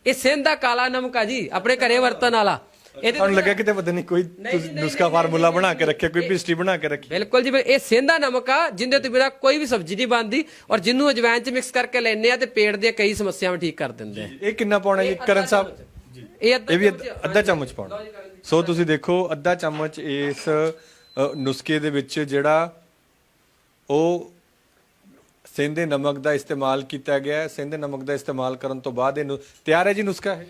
ਇਹ ਸਿੰਦਾ ਕਾਲਾ ਨਮਕ ਆ ਜੀ ਆਪਣੇ ਘਰੇ ਵਰਤਣ ਵਾਲਾ। ਇਹਦੇ ਤੁਹਾਨੂੰ ਲੱਗਿਆ ਕਿਤੇ ਪਤਾ ਨਹੀਂ ਕੋਈ ਤੁਸੀਂ ਨੁਸਖਾ ਫਾਰਮੂਲਾ ਬਣਾ ਕੇ ਰੱਖਿਆ ਕੋਈ ਪਿਸਟਰੀ ਬਣਾ ਕੇ ਰੱਖੀ। ਬਿਲਕੁਲ ਜੀ ਇਹ ਸਿੰਦਾ ਨਮਕ ਆ ਜਿੰਦੇ ਤੋਂ ਬਿਨਾ ਕੋਈ ਵੀ ਸਬਜ਼ੀ ਨਹੀਂ ਬਣਦੀ ਔਰ ਜਿਹਨੂੰ ਅਜਵਾਇਨ ਚ ਮਿਕਸ ਕਰਕੇ ਲੈਣੇ ਆ ਤੇ ਪੇਟ ਦੀਆਂ ਕਈ ਸਮੱਸਿਆਵਾਂ ਠੀਕ ਕਰ ਦਿੰਦੇ ਆ। ਇਹ ਕਿੰਨਾ ਪਾਉਣਾ ਜੀ? ਕਰਨ ਸਾਹਿਬ? ਇਹ ਅੱਧਾ ਇਹ ਵੀ ਅੱਧ- ਚਮਚ। ਪਾਉਣਾ। ਸੋ ਤੁਸੀਂ ਦੇਖੋ ਅੱਧਾ ਚਮਚ ਇਸ ਨੁਸਖੇ ਦੇ ਵਿੱਚ ਜਿਹੜਾ ਉਹ ਸਿੰਧੇ ਨਮਕ ਦਾ ਇਸਤੇਮਾਲ ਕੀਤਾ ਗਿਆ ਹੈ। ਸਿੰਧੇ ਨਮਕ ਦਾ ਇਸਤੇਮਾਲ ਕਰਨ ਤੋਂ ਬਾਅਦ ਇਹਨੂੰ ਤਿਆਰ ਹੈ ਜੀ ਨੁਸਖਾ ਇਹ?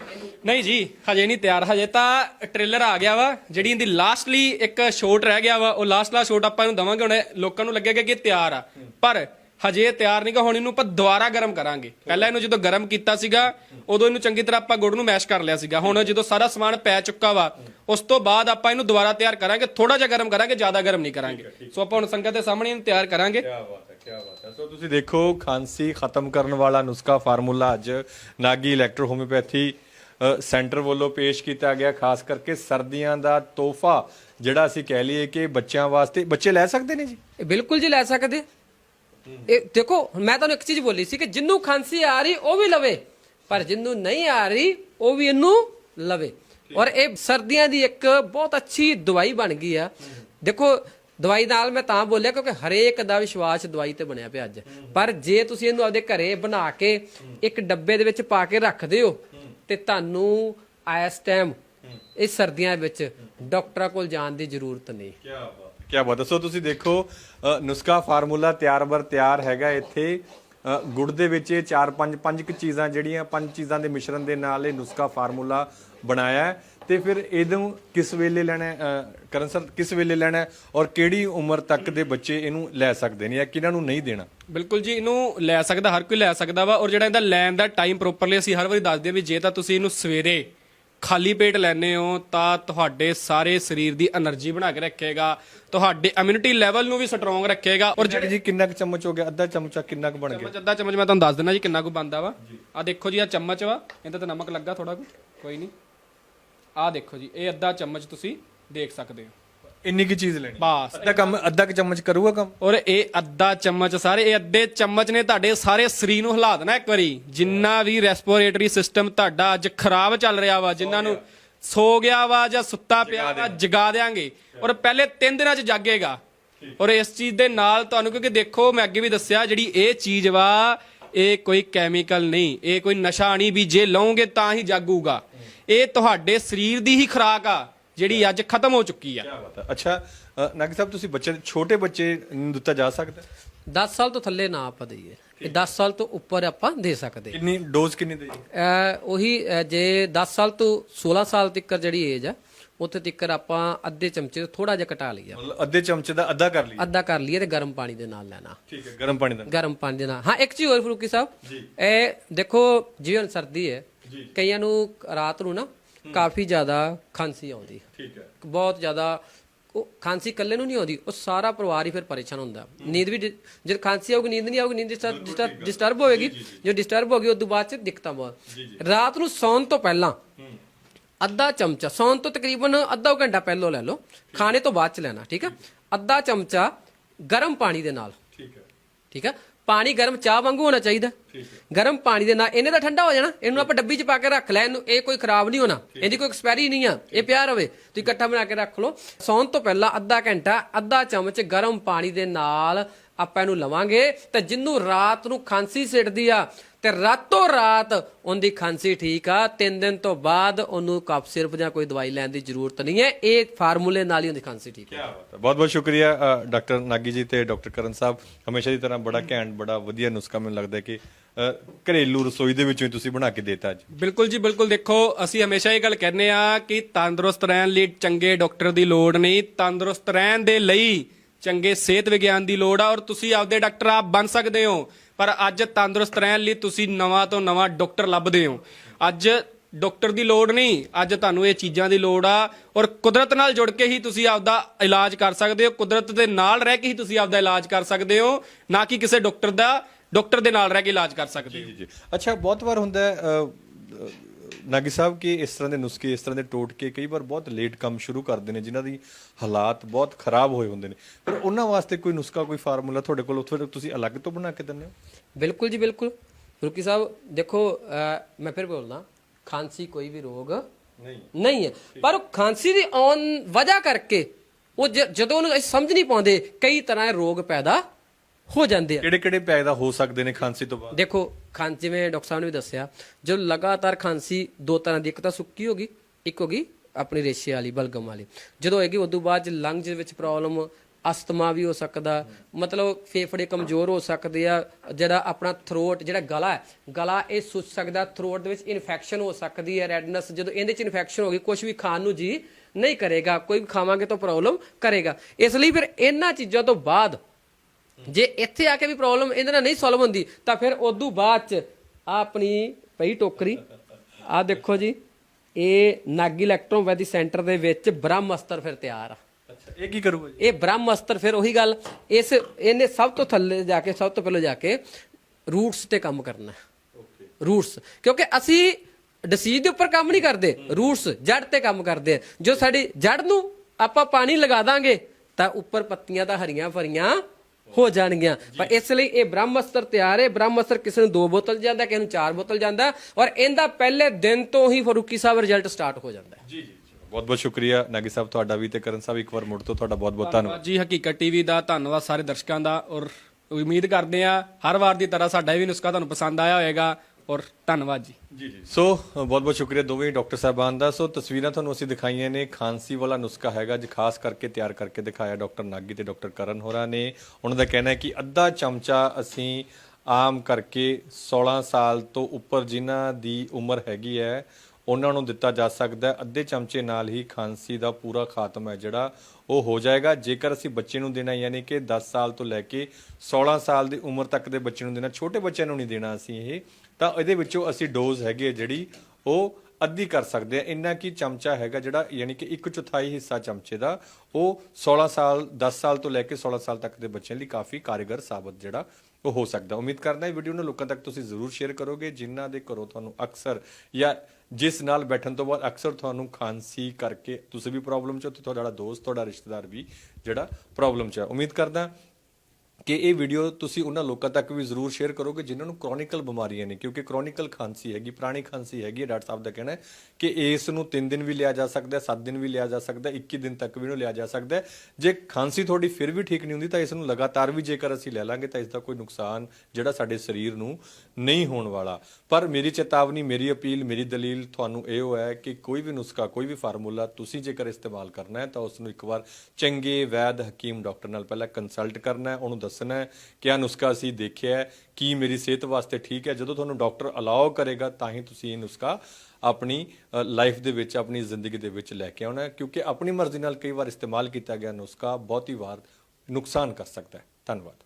ਨਹੀਂ ਜੀ ਹਜੇ ਨਹੀਂ ਤਿਆਰ। ਹਜੇ ਤਾਂ ਟ੍ਰੇਲਰ ਆ ਗਿਆ ਵਾ ਜਿਹੜੀ ਇਹਦੀ ਲਾਸਟਲੀ ਇੱਕ ਸ਼ੋਟ ਰਹਿ ਗਿਆ ਵਾ ਉਹ ਲਾਸਟ ਲਾ ਸ਼ੋਟ ਆਪਾਂ ਇਹਨੂੰ ਦਵਾਂਗੇ ਹੁਣ ਇਹ ਲੋਕਾਂ ਨੂੰ ਲੱਗੇਗਾ ਕਿ ਇਹ ਤਿਆਰ ਆ। ਪਰ ਹਜੇ ਇਹ ਤਿਆਰ ਨਹੀਂਗਾ ਹੁਣ ਇਹਨੂੰ ਆਪਾਂ ਦੁਬਾਰਾ ਗਰਮ ਕਰਾਂਗੇ। ਪਹਿਲਾਂ ਇਹਨੂੰ ਜਦੋਂ ਗਰਮ ਕੀਤਾ ਸੀਗਾ ਉਦੋਂ ਇਹਨੂੰ ਚੰਗੀ ਤਰ੍ਹਾਂ ਆਪਾਂ ਗੁੜ ਨੂੰ ਮੈਸ਼ ਕਰ ਲਿਆ ਸੀਗਾ। ਹੁਣ ਜਦੋਂ ਸਾਰਾ ਸਮਾਨ ਪੈ ਚੁੱਕਾ ਵਾ ਉਸ ਤੋਂ ਬਾਅਦ ਆਪਾਂ ਇਹਨੂੰ ਦੁਬਾਰਾ ਤਿਆਰ ਕਰਾਂਗੇ। ਥੋੜਾ ਜਿਹਾ ਗਰਮ ਕਰਾਂਗੇ ਜ਼ਿਆਦਾ ਗਰਮ ਨਹੀਂ ਕਰਾਂਗੇ। ਸੋ ਆਪਾਂ ਹੁਣ ਸੰਗਤ ਦੇ ਸਾਹਮਣੇ ਇਹਨੂੰ ਤਿਆਰ ਕਰਾਂਗੇ। ਕੀ ਬਾਤ ਹੈ ਕੀ ਬਾਤ ਸੋ ਤੁਸੀਂ ਦੇਖੋ ਖਾਂਸੀ ਖਤਮ ਕਰਨ ਵਾਲਾ ਨੁਸਖਾ ਫਾਰਮੂਲਾ ਅੱਜ ਨਾਗੀ ਇਲੈਕਟ੍ਰੋ ਹੋਮਿਓਪੈਥੀ ਸੈਂਟਰ ਵੱਲੋਂ ਪੇਸ਼ ਕੀਤਾ ਗਿਆ ਖਾਸ ਕਰਕੇ ਸਰਦੀਆਂ ਦਾ ਤੋਹਫਾ ਜਿਹੜਾ ਅਸੀਂ ਕਹਿ ਲਈਏ ਕਿ ਬੱਚਿਆਂ ਵਾਸਤੇ ਬੱਚੇ ਲੈ ਸਕਦੇ ਨੇ ਜੀ? ਬਿਲਕੁਲ ਜੀ ਲੈ ਸਕਦੇ। ਇਹ ਦੇਖੋ ਮੈਂ ਤੁਹਾਨੂੰ ਇੱਕ ਚੀਜ਼ ਬੋਲੀ ਸੀ ਕਿ ਜਿੰਨੂੰ ਖਾਂਸੀ ਆ ਰਹੀ ਉਹ ਵੀ ਲਵੇ ਪਰ ਜਿੰਨੂੰ ਨਹੀਂ ਆ ਰਹੀ ਉਹ ਵੀ ਇਹਨੂੰ ਲਵੇ। ਔਰ ਇਹ ਸਰਦੀਆਂ ਦੀ ਇੱਕ ਬਹੁਤ ਅੱਛੀ ਦਵਾਈ ਬਣ ਗਈ ਆ। ਦੇਖੋ ਦਵਾਈ ਨਾਲ ਮੈਂ ਤਾਂ ਬੋਲਿਆ ਕਿਉਂਕਿ ਹਰੇਕ ਦਾ ਵਿਸ਼ਵਾਸ ਦਵਾਈ ਤੇ ਬਣਿਆ ਪਿਆ ਅੱਜ। ਪਰ ਜੇ ਤੁਸੀਂ ਇਹਨੂੰ ਆਪਦੇ ਘਰੇ ਬਣਾ ਕੇ ਇੱਕ ਡੱਬੇ ਦੇ ਵਿੱਚ ਪਾ ਕੇ ਰੱਖਦੇ ਹੋ ਤੇ ਤੁਹਾਨੂੰ ਇਸ ਟਾਈਮ ਇਸ ਸਰਦੀਆਂ ਵਿੱਚ ਡਾਕਟਰਾਂ ਕੋਲ ਜਾਣ ਦੀ ਜ਼ਰੂਰਤ ਨਹੀਂ। ਕੀ ਬਾਤ। ਕੀ ਬਾਤ। ਹੈ ਤੁਸੀਂ ਦੇਖੋ ਨੁਸਖਾ ਫਾਰਮੂਲਾ ਤਿਆਰ ਬਰ ਤਿਆਰ ਹੈਗਾ ਇੱਥੇ। ਗੁੜ ਦੇ ਵਿੱਚ ਇਹ ਚਾਰ ਪੰਜ ਪੰਜ ਕੁ ਚੀਜ਼ਾਂ ਜਿਹੜੀਆਂ ਪੰਜ ਚੀਜ਼ਾਂ ਦੇ ਮਿਸ਼ਰਣ ਦੇ ਨਾਲ ਇਹ ਨੁਸਖਾ ਫਾਰਮੂਲਾ ਬਣਾਇਆ ਤੇ ਫਿਰ ਇਹਨੂੰ ਕਿਸ ਵੇਲੇ ਲੈਣਾ ਹੈ, ਕਰਨ ਸਰ ਕਿਸ ਵੇਲੇ ਲੈਣਾ ਹੈ? ਔਰ ਕਿਹੜੀ ਉਮਰ ਤੱਕ ਦੇ ਬੱਚੇ ਇਹਨੂੰ ਲੈ ਸਕਦੇ ਨੇ ਜਾਂ ਕਿਹਨਾਂ ਨੂੰ ਨਹੀਂ ਦੇਣਾ? ਬਿਲਕੁਲ ਜੀ ਇਹਨੂੰ ਲੈ ਸਕਦਾ ਹਰ ਕੋਈ ਲੈ ਸਕਦਾ ਵਾ। ਔਰ ਜਿਹੜਾ ਇਹਦਾ ਲੈਣ ਦਾ ਟਾਈਮ ਪ੍ਰੋਪਰਲੀ ਅਸੀਂ ਹਰ ਵਾਰੀ ਦੱਸਦੇ ਹਾਂ ਵੀ ਜੇ ਤਾਂ ਤੁਸੀਂ ਇਹਨੂੰ ਸਵੇਰੇ ਖਾਲੀ ਪੇਟ ਲੈਣੇ ਹੋ ਤਾਂ ਤੁਹਾਡੇ ਸਾਰੇ ਸਰੀਰ ਦੀ એનર્ਜੀ ਬਣਾ ਕੇ ਰੱਖੇਗਾ। ਤੁਹਾਡੇ ਇਮਿਊਨਿਟੀ ਲੈਵਲ ਨੂੰ ਵੀ ਸਟਰੋਂਗ ਰੱਖੇਗਾ। ਔਰ ਔਰ ਜੀ ਕਿੰਨਾ ਕੁ ਚਮਚ ਹੋ ਗਿਆ? ਅੱਧਾ ਚਮਚਾ ਕਿੰਨਾ ਕੁ ਬਣ ਗਿਆ? ਅੱਧਾ ਚਮਚ ਮੈਂ ਤੁਹਾਨੂੰ ਦੱਸ ਦਿੰਦਾ ਜੀ ਕਿੰਨਾ ਕੁ ਬਣਦਾ ਵਾ। ਆ ਦੇਖੋ ਜੀ ਆ ਚਮਚ ਵਾ। ਇਹਦਾ ਤਾਂ ਨਮਕ ਲੱਗਾ ਥੋੜਾ ਕੁ ਕੋਈ ਨਹੀਂ। ਆ ਦੇਖੋ ਜੀ ਇਹ ਅੱਧਾ ਚਮਚ ਤੁਸੀਂ ਦੇਖ ਸਕਦੇ ਹੋ। ਇੰਨੀ ਕੀ ਚੀਜ਼ ਲੈਣੀ। ਬਸ। ਅੱਧਾ ਕੰਮ ਅੱਧਾ ਕੁ ਚਮਚ ਕਰੂਗਾ ਕੰਮ? ਔਰ ਇਹ ਅੱਧਾ ਚਮਚ ਸਾਰੇ ਇਹ ਅੱਧੇ ਚਮਚ ਨੇ ਤੁਹਾਡੇ ਸਾਰੇ ਸਰੀਰ ਨੂੰ ਹਿਲਾ ਦੇਣਾ ਇੱਕ ਵਾਰੀ। ਜਿੰਨਾ ਵੀ ਰੈਸਪੀਰੇਟਰੀ ਸਿਸਟਮ ਤੁਹਾਡਾ ਅੱਜ ਖਰਾਬ ਚੱਲ ਰਿਹਾ ਵਾ ਜਿਨ੍ਹਾਂ ਨੂੰ ਸੋ ਗਿਆ ਵਾ ਜਾਂ ਸੁੱਤਾ ਪਿਆ ਵਾ ਜਗਾ ਦੇਾਂਗੇ ਔਰ ਪਹਿਲੇ 3 ਦਿਨਾਂ ਚ ਜਾਗੇਗਾ। ਔਰ ਇਸ ਚੀਜ਼ ਦੇ ਨਾਲ ਤੁਹਾਨੂੰ ਕਿਉਂਕਿ ਦੇਖੋ ਮੈਂ ਅੱਗੇ ਵੀ ਦੱਸਿਆ ਜਿਹੜੀ ਇਹ ਚੀਜ਼ ਵਾ ਇਹ ਕੋਈ ਕੈਮੀਕਲ ਨਹੀਂ ਇਹ ਕੋਈ ਨਸ਼ਾ ਨਹੀਂ ਵੀ ਜੇ ਲਓਗੇ ਤਾਂ ਹੀ ਜਾਗੂਗਾ। ਇਹ ਤੁਹਾਡੇ ਸਰੀਰ ਦੀ ਹੀ ਖੁਰਾਕ ਆ ਜਿਹੜੀ ਅੱਜ ਖਤਮ ਹੋ ਚੁੱਕੀ ਆ। ਕੀ ਬਾਤ ਹੈ ਅੱਛਾ ਅ, ਨਾਗੀ ਸਾਹਿਬ ਤੁਸੀਂ ਬੱਚੇ ਛੋਟੇ ਬੱਚੇ ਨੂੰ ਦਿੱਤਾ ਜਾ ਸਕਦਾ? ਹੈ? 10 ਸਾਲ ਤੋਂ ਥੱਲੇ ਨਾ ਆਪਾਂ ਦਈਏ। ਇਹ 10 ਸਾਲ ਤੋਂ ਉੱਪਰ ਆਪਾਂ ਦੇ ਸਕਦੇ। ਕਿੰਨੀ ਡੋਜ਼ ਕਿੰਨੀ ਦੇ ਅਹ ਉਹੀ ਅਹ ਜੇ 10 ਸਾਲ ਤੋਂ 16 ਸਾਲ ਤੱਕ ਜਿਹੜੀ ਏਜ ਆ ਉੱਥੇ ਤੱਕ ਆਪਾਂ ਅੱਧੇ ਚਮਚੇ ਤੋਂ ਥੋੜਾ ਜਿਹਾ ਘਟਾ ਲਈਏ। ਮਤਲਬ ਅੱਧੇ ਚਮਚੇ ਦਾ ਅੱਧਾ ਕਰ ਲਈ ਅੱਧਾ ਕਰ ਲਈਏ ਤੇ ਗਰਮ ਪਾਣੀ ਦੇ ਨਾਲ ਲੈਣਾ। ਠੀਕ ਹੈ ਗਰਮ ਪਾਣੀ ਦਾ। ਗਰਮ ਪਾਣੀ ਦੇ ਨਾਲ। ਹਾਂ ਇੱਕ ਚੀਜ਼ ਹੋਰ ਫਰੂਕੀ ਸਾਹਿਬ। ਇਹ ਦੇਖੋ ਜਿਵੇਂ ਹੁਣ ਸਰਦੀ ਹੈ। ਕਈਆਂ ਨੂੰ ਰਾਤ ਨੂੰ ਨਾ ਕਾਫੀ ਜ਼ਿਆਦਾ ਖਾਂਸੀ ਆਉਂਦੀ। ਠੀਕ ਹੈ। ਬਹੁਤ ਜ਼ਿਆਦਾ ਉਹ ਖਾਂਸੀ ਇਕੱਲੇ ਨੂੰ ਨਹੀਂ ਆਉਂਦੀ ਉਹ ਸਾਰਾ ਪਰਿਵਾਰ ਹੀ ਫਿਰ ਪਰੇਸ਼ਾਨ ਹੁੰਦਾ। ਨੀਂਦ ਵੀ ਡਿ- ਜਦ ਖਾਂਸੀ ਆਊਗੀ ਨੀਂਦ ਨਹੀਂ ਆਊਗੀ ਨੀਂਦ ਡਿਸਟਰਬ ਹੋਏਗੀ। ਜੋ ਡਿਸਟਰਬ ਹੋ ਗਈ ਉਸ ਤੋਂ ਬਾਅਦ ਚ ਦਿੱਕਤਾਂ ਬਹੁਤ। ਰਾਤ ਨੂੰ ਸੌਣ ਤੋਂ ਪਹਿਲਾਂ ਅੱਧਾ ਚਮਚਾ ਸੌਣ ਤੋਂ ਤਕਰੀਬਨ ਅੱਧਾ ਕੁ ਘੰਟਾ ਪਹਿਲਾਂ ਲੈ ਲਓ ਖਾਣੇ ਤੋਂ ਬਾਅਦ ਚ ਲੈਣਾ ਠੀਕ ਆ ਅੱਧਾ ਚਮਚਾ ਗਰਮ ਪਾਣੀ ਦੇ ਨਾਲ। ਠੀਕ ਹੈ। ਠੀਕ ਆ ਪਾਣੀ ਗਰਮ ਚਾਹ ਵਾਂਗੂ ਹੋਣਾ ਚਾਹੀਦਾ। ਗਰਮ ਪਾਣੀ ਦੇ ਨਾਲ ਇਹਨੇ ਤਾਂ ਠੰਡਾ ਹੋ ਜਾਣਾ ਇਹਨੂੰ ਆਪਾਂ ਡੱਬੀ 'ਚ ਪਾ ਕੇ ਰੱਖ ਲੈ ਇਹਨੂੰ ਇਹ ਕੋਈ ਖਰਾਬ ਨਹੀਂ ਹੋਣਾ। ਇਹਦੀ ਕੋਈ ਐਕਸਪਾਇਰੀ ਨਹੀਂ ਆ ਇਹ ਪਿਆ ਰਵੇ। ਤੁਸੀਂ ਇਕੱਠਾ ਬਣਾ ਕੇ ਰੱਖ ਲਓ। ਸੌਣ ਤੋਂ ਪਹਿਲਾਂ ਅੱਧਾ ਘੰਟਾ ਅੱਧਾ ਚਮਚ ਗਰਮ ਪਾਣੀ ਦੇ ਨਾਲ ਆਪਾਂ ਇਹਨੂੰ ਲਵਾਂਗੇ। ਤੇ ਜਿੰਨੂੰ ਰਾਤ ਨੂੰ ਖਾਂਸੀ ਸਿੱਟਦੀ ਆ ਤੇ ਰਾਤੋਂ ਰਾਤ ਉਹਦੀ ਖਾਂਸੀ ਠੀਕ ਆ। ਤਿੰਨ ਦਿਨ ਤੋਂ ਬਾਅਦ ਉਹਨੂੰ ਕਫ ਸਿਰਪ ਜਾਂ ਕੋਈ ਦਵਾਈ ਲੈਣ ਦੀ ਜ਼ਰੂਰਤ ਨਹੀਂ ਹੈ। ਇਹ ਫਾਰਮੂਲੇ ਨਾਲ ਹੀ ਉਹਦੀ ਖਾਂਸੀ ਠੀਕ ਹੈ। ਬਹੁਤ ਬਹੁਤ ਸ਼ੁਕਰੀਆ ਡਾਕਟਰ ਨਾਗੀ ਜੀ ਤੇ ਡਾਕਟਰ ਕਰਨ ਸਾਹਿਬ। ਹਮੇਸ਼ਾ ਦੀ ਤਰ੍ਹਾਂ ਬੜਾ ਘੈਂਟ ਬੜਾ ਵਧੀਆ ਨੁਸਖਾ ਮੈਨੂੰ ਲੱਗਦਾ ਕਿ ਘਰੇਲੂ ਰਸੋਈ ਦੇ ਵਿੱਚੋਂ ਹੀ ਤੁਸੀਂ ਬਣਾ ਕੇ ਦੇਤਾ ਅੱਜ। ਬਿਲਕੁਲ ਜੀ ਬਿਲਕੁਲ ਦੇਖੋ ਅਸੀਂ ਹਮੇਸ਼ਾ ਇਹ ਗੱਲ ਕਹਿੰਦੇ ਆ ਕਿ ਤੰਦਰੁਸਤ ਰਹਿਣ ਲਈ ਚੰਗੇ ਡਾਕਟਰ ਦੀ ਲੋੜ ਨਹੀਂ। ਤੰਦਰੁਸਤ ਰਹਿਣ ਦੇ ਲਈ ਚੰਗੇ ਸਿਹਤ ਵਿਗਿਆਨ ਦੀ ਲੋੜ ਆ ਔਰ ਤੁਸੀਂ ਆਪਦੇ ਡਾਕਟਰ ਆਪ ਬਣ ਸਕਦੇ ਹੋ। ਪਰ ਅੱਜ ਤੰਦਰੁਸਤ ਰਹਿਣ ਲਈ ਤੁਸੀਂ ਨਵਾਂ ਤੋਂ ਨਵਾਂ ਡਾਕਟਰ ਲੱਭਦੇ ਹੋ। ਅੱਜ ਡਾਕਟਰ ਦੀ ਲੋੜ ਨਹੀਂ, ਅੱਜ ਤੁਹਾਨੂੰ ਇਹ ਚੀਜ਼ਾਂ ਦੀ ਲੋੜ ਆ ਔਰ ਕੁਦਰਤ ਨਾਲ ਜੁੜ ਕੇ ਹੀ ਤੁਸੀਂ ਆਪਦਾ ਇਲਾਜ ਕਰ ਸਕਦੇ ਹੋ। ਕੁਦਰਤ ਦੇ ਨਾਲ ਰਹਿ ਕੇ ਹੀ ਤੁਸੀਂ ਆਪਦਾ ਇਲਾਜ ਕਰ ਸਕਦੇ ਹੋ, ਨਾ ਕਿ ਕਿਸੇ ਡਾਕਟਰ ਦਾ, ਡਾਕਟਰ ਦੇ ਨਾਲ ਰਹਿ ਕੇ ਇਲਾਜ ਕਰ ਸਕਦੇ ਹੋ। ਜੀ ਜੀ ਅੱਛਾ, ਬਹੁਤ ਵਾਰ ਹੁੰਦਾ ਨਾਗੀ ਸਾਹਿਬ ਕਿ ਇਸ ਤਰ੍ਹਾਂ ਦੇ ਨੁਸਖੇ ਇਸ ਤਰ੍ਹਾਂ ਦੇ ਟੋਟਕੇ ਕਈ ਵਾਰ ਬਹੁਤ ਲੇਟ ਕੰਮ ਸ਼ੁਰੂ ਕਰਦੇ ਨੇ ਜਿਨ੍ਹਾਂ ਦੀ ਹਾਲਾਤ ਬਹੁਤ ਖਰਾਬ ਹੋਏ ਹੁੰਦੇ ਨੇ। ਪਰ ਉਹਨਾਂ ਵਾਸਤੇ ਕੋਈ ਨੁਸਖਾ ਕੋਈ ਫਾਰਮੂਲਾ ਤੁਹਾਡੇ ਕੋਲ ਉੱਥੇ ਤੁਸੀਂ ਅਲੱਗ ਤੋਂ ਬਣਾ ਕੇ ਦਿੰਦੇ ਹੋ? ਬਿਲਕੁਲ ਜੀ ਬਿਲਕੁਲ। ਰੁਕੀ ਸਾਹਿਬ ਦੇਖੋ ਮੈਂ ਫਿਰ ਬੋਲਦਾ ਖਾਂਸੀ ਕੋਈ ਵੀ ਰੋਗ ਨਹੀਂ। ਨਹੀਂ ਹੈ। ਪਰ ਉਹ ਖਾਂਸੀ ਦੀ ਆਉਣ ਵਜ੍ਹਾ ਕਰਕੇ ਉਹ ਜਦੋਂ ਉਹਨੂੰ ਅਸੀਂ ਸਮਝ ਨਹੀਂ ਪਾਉਂਦੇ ਕਈ ਤਰ੍ਹਾਂ ਦੇ ਰੋਗ ਪੈਦਾ ਹੋ ਜਾਂਦੇ ਆ। ਕਿਹੜੇ ਕਿਹੜੇ ਪੈਦਾ ਹੋ ਸਕਦੇ ਨੇ ਖਾਂਸੀ ਤੋਂ ਬਾਅਦ? ਦੇਖੋ ਖਾਂ ਜਿਵੇਂ ਡਾਕਟਰ ਸਾਹਿਬ ਨੇ ਵੀ ਦੱਸਿਆ ਜੋ ਲਗਾਤਾਰ ਖਾਂਸੀ ਦੋ ਤਰ੍ਹਾਂ ਦੀ ਇੱਕ ਤਾਂ ਸੁੱਕੀ ਹੋਗੀ ਇੱਕ ਹੋਗੀ ਆਪਣੀ ਰੇਸ਼ੇ ਵਾਲੀ ਬਲਗਮ ਵਾਲੀ। ਜਦੋਂ ਹੋਏਗੀ ਉਦੋਂ ਬਾਅਦ ਚ ਲੰਗਸ ਦੇ ਵਿੱਚ ਪ੍ਰੋਬਲਮ ਅਸਥਮਾ ਵੀ ਹੋ ਸਕਦਾ ਮਤਲਬ ਫੇਫੜੇ ਕਮਜ਼ੋਰ ਹੋ ਸਕਦੇ ਆ ਜਿਹੜਾ ਆਪਣਾ ਥਰੋਟ ਜਿਹੜਾ ਗਲਾ ਹੈ ਗਲਾ ਇਹ ਸੁੱਜ ਸਕਦਾ ਥਰੋਟ ਦੇ ਵਿੱਚ ਇਨਫੈਕਸ਼ਨ ਹੋ ਸਕਦੀ ਹੈ ਰੈਡਨੈਸ ਜਦੋਂ ਇਹਦੇ ਚ ਇਨਫੈਕਸ਼ਨ ਹੋ ਗਈ ਕੁਝ ਵੀ ਖਾਣ ਨੂੰ ਜੀ ਨਹੀਂ ਕਰੇਗਾ ਕੋਈ ਵੀ ਖਾਵਾਂਗੇ ਤਾਂ ਪ੍ਰੋਬਲਮ ਕਰੇਗਾ। ਇਸ ਲਈ ਫਿਰ ਇਹਨਾਂ ਚੀਜ਼ਾਂ ਤੋਂ ਬਾਅਦ ਜੇ ਇੱਥੇ ਆ ਕੇ ਵੀ ਪ੍ਰੋਬਲਮ ਇਹਦੇ ਨਾਲ ਨਹੀਂ ਸੋਲਵ ਹੁੰਦੀ ਤਾਂ ਫਿਰ ਉਦੋਂ ਬਾਅਦ ਚ ਆਹ ਆਪਣੀ ਪਈ ਟੋਕਰੀ ਆ ਦੇਖੋ ਜੀ ਇਹ ਨਾਗੀ ਇਲੈਕਟ੍ਰੋਪੈਥੀ ਸੈਂਟਰ ਦੇ ਵਿੱਚ ਬ੍ਰਹਮ ਅਸਤਰ ਫਿਰ ਤਿਆਰ ਆ। ਅੱਛਾ ਇਹ ਕੀ ਕਰੂਗਾ ਜੀ? ਇਹ ਬ੍ਰਹਮ ਅਸਤਰ ਫਿਰ ਉਹੀ ਗੱਲ ਇਸ ਇਹਨੇ ਸਭ ਤੋਂ ਥੱਲੇ ਜਾ ਕੇ ਸਭ ਤੋਂ ਪਹਿਲਾਂ ਜਾ ਕੇ ਰੂਟਸ ਤੇ ਕੰਮ ਕਰਨਾ। ਹੈ ਰੂਟਸ ਕਿਉਂਕਿ ਅਸੀਂ ਡਿਸੀਜ ਦੇ ਉੱਪਰ ਕੰਮ ਨਹੀਂ ਕਰਦੇ ਰੂਟਸ ਜੜ ਤੇ ਕੰਮ ਕਰਦੇ ਆ। ਜੋ ਸਾਡੀ ਜੜ ਨੂੰ ਆਪਾਂ ਪਾਣੀ ਲਗਾ ਦਾਂਗੇ ਤਾਂ ਉੱਪਰ ਪੱਤੀਆਂ ਤਾਂ ਹਰੀਆਂ ਭਰੀਆਂ ਹੋ ਜਾਣਗੀਆਂ। ਪਰ ਇਸ ਲਈ ਇਹ ਬ੍ਰਹਮਸਤਰ ਤਿਆਰ ਹੈ। ਬ੍ਰਹਮਸਤਰ ਕਿਸੇ ਨੂੰ ਦੋ ਬੋਤਲ ਜਾਂਦਾ ਕਿਸੇ ਨੂੰ ਚਾਰ ਬੋਤਲ ਜਾਂਦਾ ਔਰ ਇਹਦਾ ਪਹਿਲੇ ਦਿਨ ਤੋਂ ਹੀ ਫਰੂਕੀ ਸਾਹਿਬ ਰਿਜ਼ਲਟ ਸਟਾਰਟ ਹੋ ਜਾਂਦਾ ਜੀ ਜੀ ਬਹੁਤ ਬਹੁਤ ਸ਼ੁਕਰੀਆ ਨਾਗੀ ਸਾਹਿਬ ਤੁਹਾਡਾ ਵੀ ਤੇ ਕਰਨ ਸਾਹਿਬ ਇੱਕ ਵਾਰ ਮੁੜ ਤੋਂ ਤੁਹਾਡਾ ਬਹੁਤ ਬਹੁਤ ਧੰਨਵਾਦ ਧੰਨਵਾਦ। ਜੀ ਹਕੀਕਤ ਟੀਵੀ ਦਾ ਧੰਨਵਾਦ ਸਾਰੇ ਦਰਸ਼ਕਾਂ ਦਾ ਔਰ ਉਮੀਦ ਕਰਦੇ ਆ ਹਰ ਵਾਰ ਦੀ ਤਰ੍ਹਾਂ ਸਾਡਾ ਵੀ ਨੁਸਖਾ ਤੁਹਾਨੂੰ ਪਸੰਦ ਆਇਆ ਹੋਵੇਗਾ ਔਰ ਧੰਨਵਾਦ ਜੀ। ਜੀ ਜੀ। ਸੋ, ਬਹੁਤ ਬਹੁਤ ਸ਼ੁਕਰੀਆ ਦੋਵੇਂ ਡਾਕਟਰ ਸਾਹਿਬਾਨ ਦਾ। ਸੋ, ਤਸਵੀਰਾਂ ਤੁਹਾਨੂੰ ਅਸੀਂ ਦਿਖਾਈਆਂ ਨੇ। ਖਾਂਸੀ ਵਾਲਾ ਨੁਸਖਾ ਹੈਗਾ, ਅੱਜ ਖਾਸ ਕਰਕੇ ਤਿਆਰ ਕਰਕੇ ਦਿਖਾਇਆ ਡਾਕਟਰ ਨਾਗੀ ਤੇ ਡਾਕਟਰ ਕਰਨ ਹੋਰਾਂ ਨੇ। ਉਹਨਾਂ ਦਾ ਕਹਿਣਾ ਹੈ ਕਿ ਅੱਧਾ ਚਮਚਾ ਅਸੀਂ ਆਮ ਕਰਕੇ 16 ਸਾਲ ਤੋਂ ਉੱਪਰ ਜਿਨ੍ਹਾਂ ਦੀ ਉਮਰ ਹੈਗੀ ਹੈ, ਉਹਨਾਂ ਨੂੰ ਦਿੱਤਾ ਜਾ ਸਕਦਾ ਹੈ। ਅੱਧੇ ਚਮਚੇ ਨਾਲ ਹੀ ਖਾਂਸੀ ਦਾ ਪੂਰਾ ਖਾਤਮ ਹੈ ਜਿਹੜਾ ਉਹ ਹੋ ਜਾਏਗਾ। ਜੇਕਰ ਅਸੀਂ ਬੱਚੇ ਨੂੰ ਦੇਣਾ, ਯਾਨੀ ਕਿ 10 ਸਾਲ ਤੋਂ ਲੈ ਕੇ 16 ਸਾਲ ਦੀ ਉਮਰ ਤੱਕ ਦੇ ਬੱਚੇ ਨੂੰ ਦੇਣਾ, ਛੋਟੇ ਬੱਚਿਆਂ ਨੂੰ ਨਹੀਂ ਦੇਣਾ ਅਸੀਂ ਇਹ ਤਾਂ ਇਹਦੇ ਵਿੱਚੋਂ ਅਸੀਂ ਡੋਜ਼ ਹੈਗੀ ਹੈ ਜਿਹੜੀ ਉਹ ਅੱਧੀ ਕਰ ਸਕਦੇ ਆ। ਇੰਨਾ ਕਿ ਚਮਚਾ ਹੈਗਾ ਜਿਹੜਾ ਯਾਨੀ ਕਿ ਇੱਕ ਚੌਥਾਈ ਹਿੱਸਾ ਚਮਚੇ ਦਾ, ਉਹ 16 ਸਾਲ 10 ਸਾਲ ਤੋਂ ਲੈ ਕੇ 16 ਸਾਲ ਤੱਕ ਦੇ ਬੱਚਿਆਂ ਲਈ ਕਾਫੀ ਕਾਰਗਰ ਸਾਬਤ ਜਿਹੜਾ ਉਹ ਹੋ ਸਕਦਾ। ਉਮੀਦ ਕਰਦਾ ਇਹ ਵੀਡੀਓ ਨੂੰ ਲੋਕਾਂ ਤੱਕ ਤੁਸੀਂ ਜ਼ਰੂਰ ਸ਼ੇਅਰ ਕਰੋਗੇ, ਜਿਨ੍ਹਾਂ ਦੇ ਘਰੋਂ ਤੁਹਾਨੂੰ ਅਕਸਰ ਜਾਂ ਜਿਸ ਨਾਲ ਬੈਠਣ ਤੋਂ ਬਾਅਦ ਅਕਸਰ ਤੁਹਾਨੂੰ ਖਾਂਸੀ ਕਰਕੇ ਤੁਸੀਂ ਵੀ ਪ੍ਰੋਬਲਮ ਚ ਹੋ ਤੇ ਤੁਹਾਡਾ ਦੋਸਤ, ਤੁਹਾਡਾ ਰਿਸ਼ਤੇਦਾਰ ਵੀ ਜਿਹੜਾ ਪ੍ਰੋਬਲਮ ਚ ਹੈ ਉਮੀਦ ਕਰਦਾ ਕਿ ਇਹ ਵੀਡੀਓ ਤੁਸੀਂ ਉਹਨਾਂ ਲੋਕਾਂ ਤੱਕ ਵੀ ਜ਼ਰੂਰ ਸ਼ੇਅਰ ਕਰੋਗੇ ਜਿਨ੍ਹਾਂ ਨੂੰ ਕ੍ਰੋਨਿਕਲ ਬਿਮਾਰੀਆਂ ਨੇ ਕਿਉਂਕਿ ਕ੍ਰੋਨਿਕਲ ਖਾਂਸੀ ਹੈਗੀ ਪੁਰਾਣੀ ਖਾਂਸੀ ਹੈਗੀ ਹੈ, ਡਾਕਟਰ ਸਾਹਿਬ ਦਾ ਕਹਿਣਾ ਹੈ ਕਿ ਇਸ ਨੂੰ 3 ਦਿਨ ਵੀ ਲਿਆ ਜਾ ਸਕਦਾ ਹੈ 7 ਦਿਨ ਵੀ ਲਿਆ ਜਾ ਸਕਦਾ ਹੈ 21 ਦਿਨ ਤੱਕ ਵੀ ਇਹਨੂੰ ਲਿਆ ਜਾ ਸਕਦਾ ਹੈ। ਜੇ ਖਾਂਸੀ ਤੁਹਾਡੀ ਫਿਰ ਵੀ ਠੀਕ ਨਹੀਂ ਹੁੰਦੀ ਤਾਂ ਇਸ ਨੂੰ ਲਗਾਤਾਰ ਵੀ ਜੇਕਰ ਅਸੀਂ ਲੈ ਲਾਂਗੇ ਤਾਂ ਇਸ ਦਾ ਕੋਈ ਨੁਕਸਾਨ ਜਿਹੜਾ ਸਾਡੇ ਸਰੀਰ ਨੂੰ ਨਹੀਂ ਹੋਣ ਵਾਲਾ। ਪਰ ਮੇਰੀ ਚੇਤਾਵਨੀ ਮੇਰੀ ਅਪੀਲ ਮੇਰੀ ਦਲੀਲ ਤੁਹਾਨੂੰ ਇਹ ਹੈ ਕਿ ਕੋਈ ਵੀ ਨੁਸਖਾ ਕੋਈ ਵੀ ਫਾਰਮੂਲਾ ਤੁਸੀਂ ਜੇਕਰ ਇਸਤੇਮਾਲ ਕਰਨਾ ਹੈ ਤਾਂ ਉਸ ਨੂੰ ਇੱਕ ਵਾਰ ਚੰਗੇ ਵੈਦ ਹਕੀਮ ਡਾਕਟਰ ਨਾਲ ਪਹਿਲਾਂ ਕੰਸਲਟ ਕਰਨਾ ਹੈ ਉਹਨੂੰ ਦੱਸਣਾ ਹੈ ਕਿ ਨੁਸਖਾ ਅਸੀਂ ਦੇਖਿਆ ਹੈ ਕੀ ਮੇਰੀ ਸਿਹਤ ਵਾਸਤੇ ਠੀਕ ਹੈ। ਜਦੋਂ ਤੁਹਾਨੂੰ ਡਾਕਟਰ ਅਲਾਉ ਕਰੇਗਾ ਤਾਂ ਹੀ ਤੁਸੀਂ ਇਹ ਨੁਸਖਾ ਆਪਣੀ ਲਾਈਫ ਦੇ ਵਿੱਚ, ਆਪਣੀ ਜ਼ਿੰਦਗੀ ਦੇ ਵਿੱਚ ਲੈ ਕੇ ਆਉਣਾ ਹੈ। ਕਿਉਂਕਿ ਆਪਣੀ ਮਰਜ਼ੀ ਨਾਲ ਕਈ ਵਾਰ ਇਸਤੇਮਾਲ ਕੀਤਾ ਗਿਆ ਨੁਸਖਾ ਬਹੁਤੀ ਵਾਰ ਨੁਕਸਾਨ ਕਰ ਸਕਦਾ ਹੈ। ਧੰਨਵਾਦ।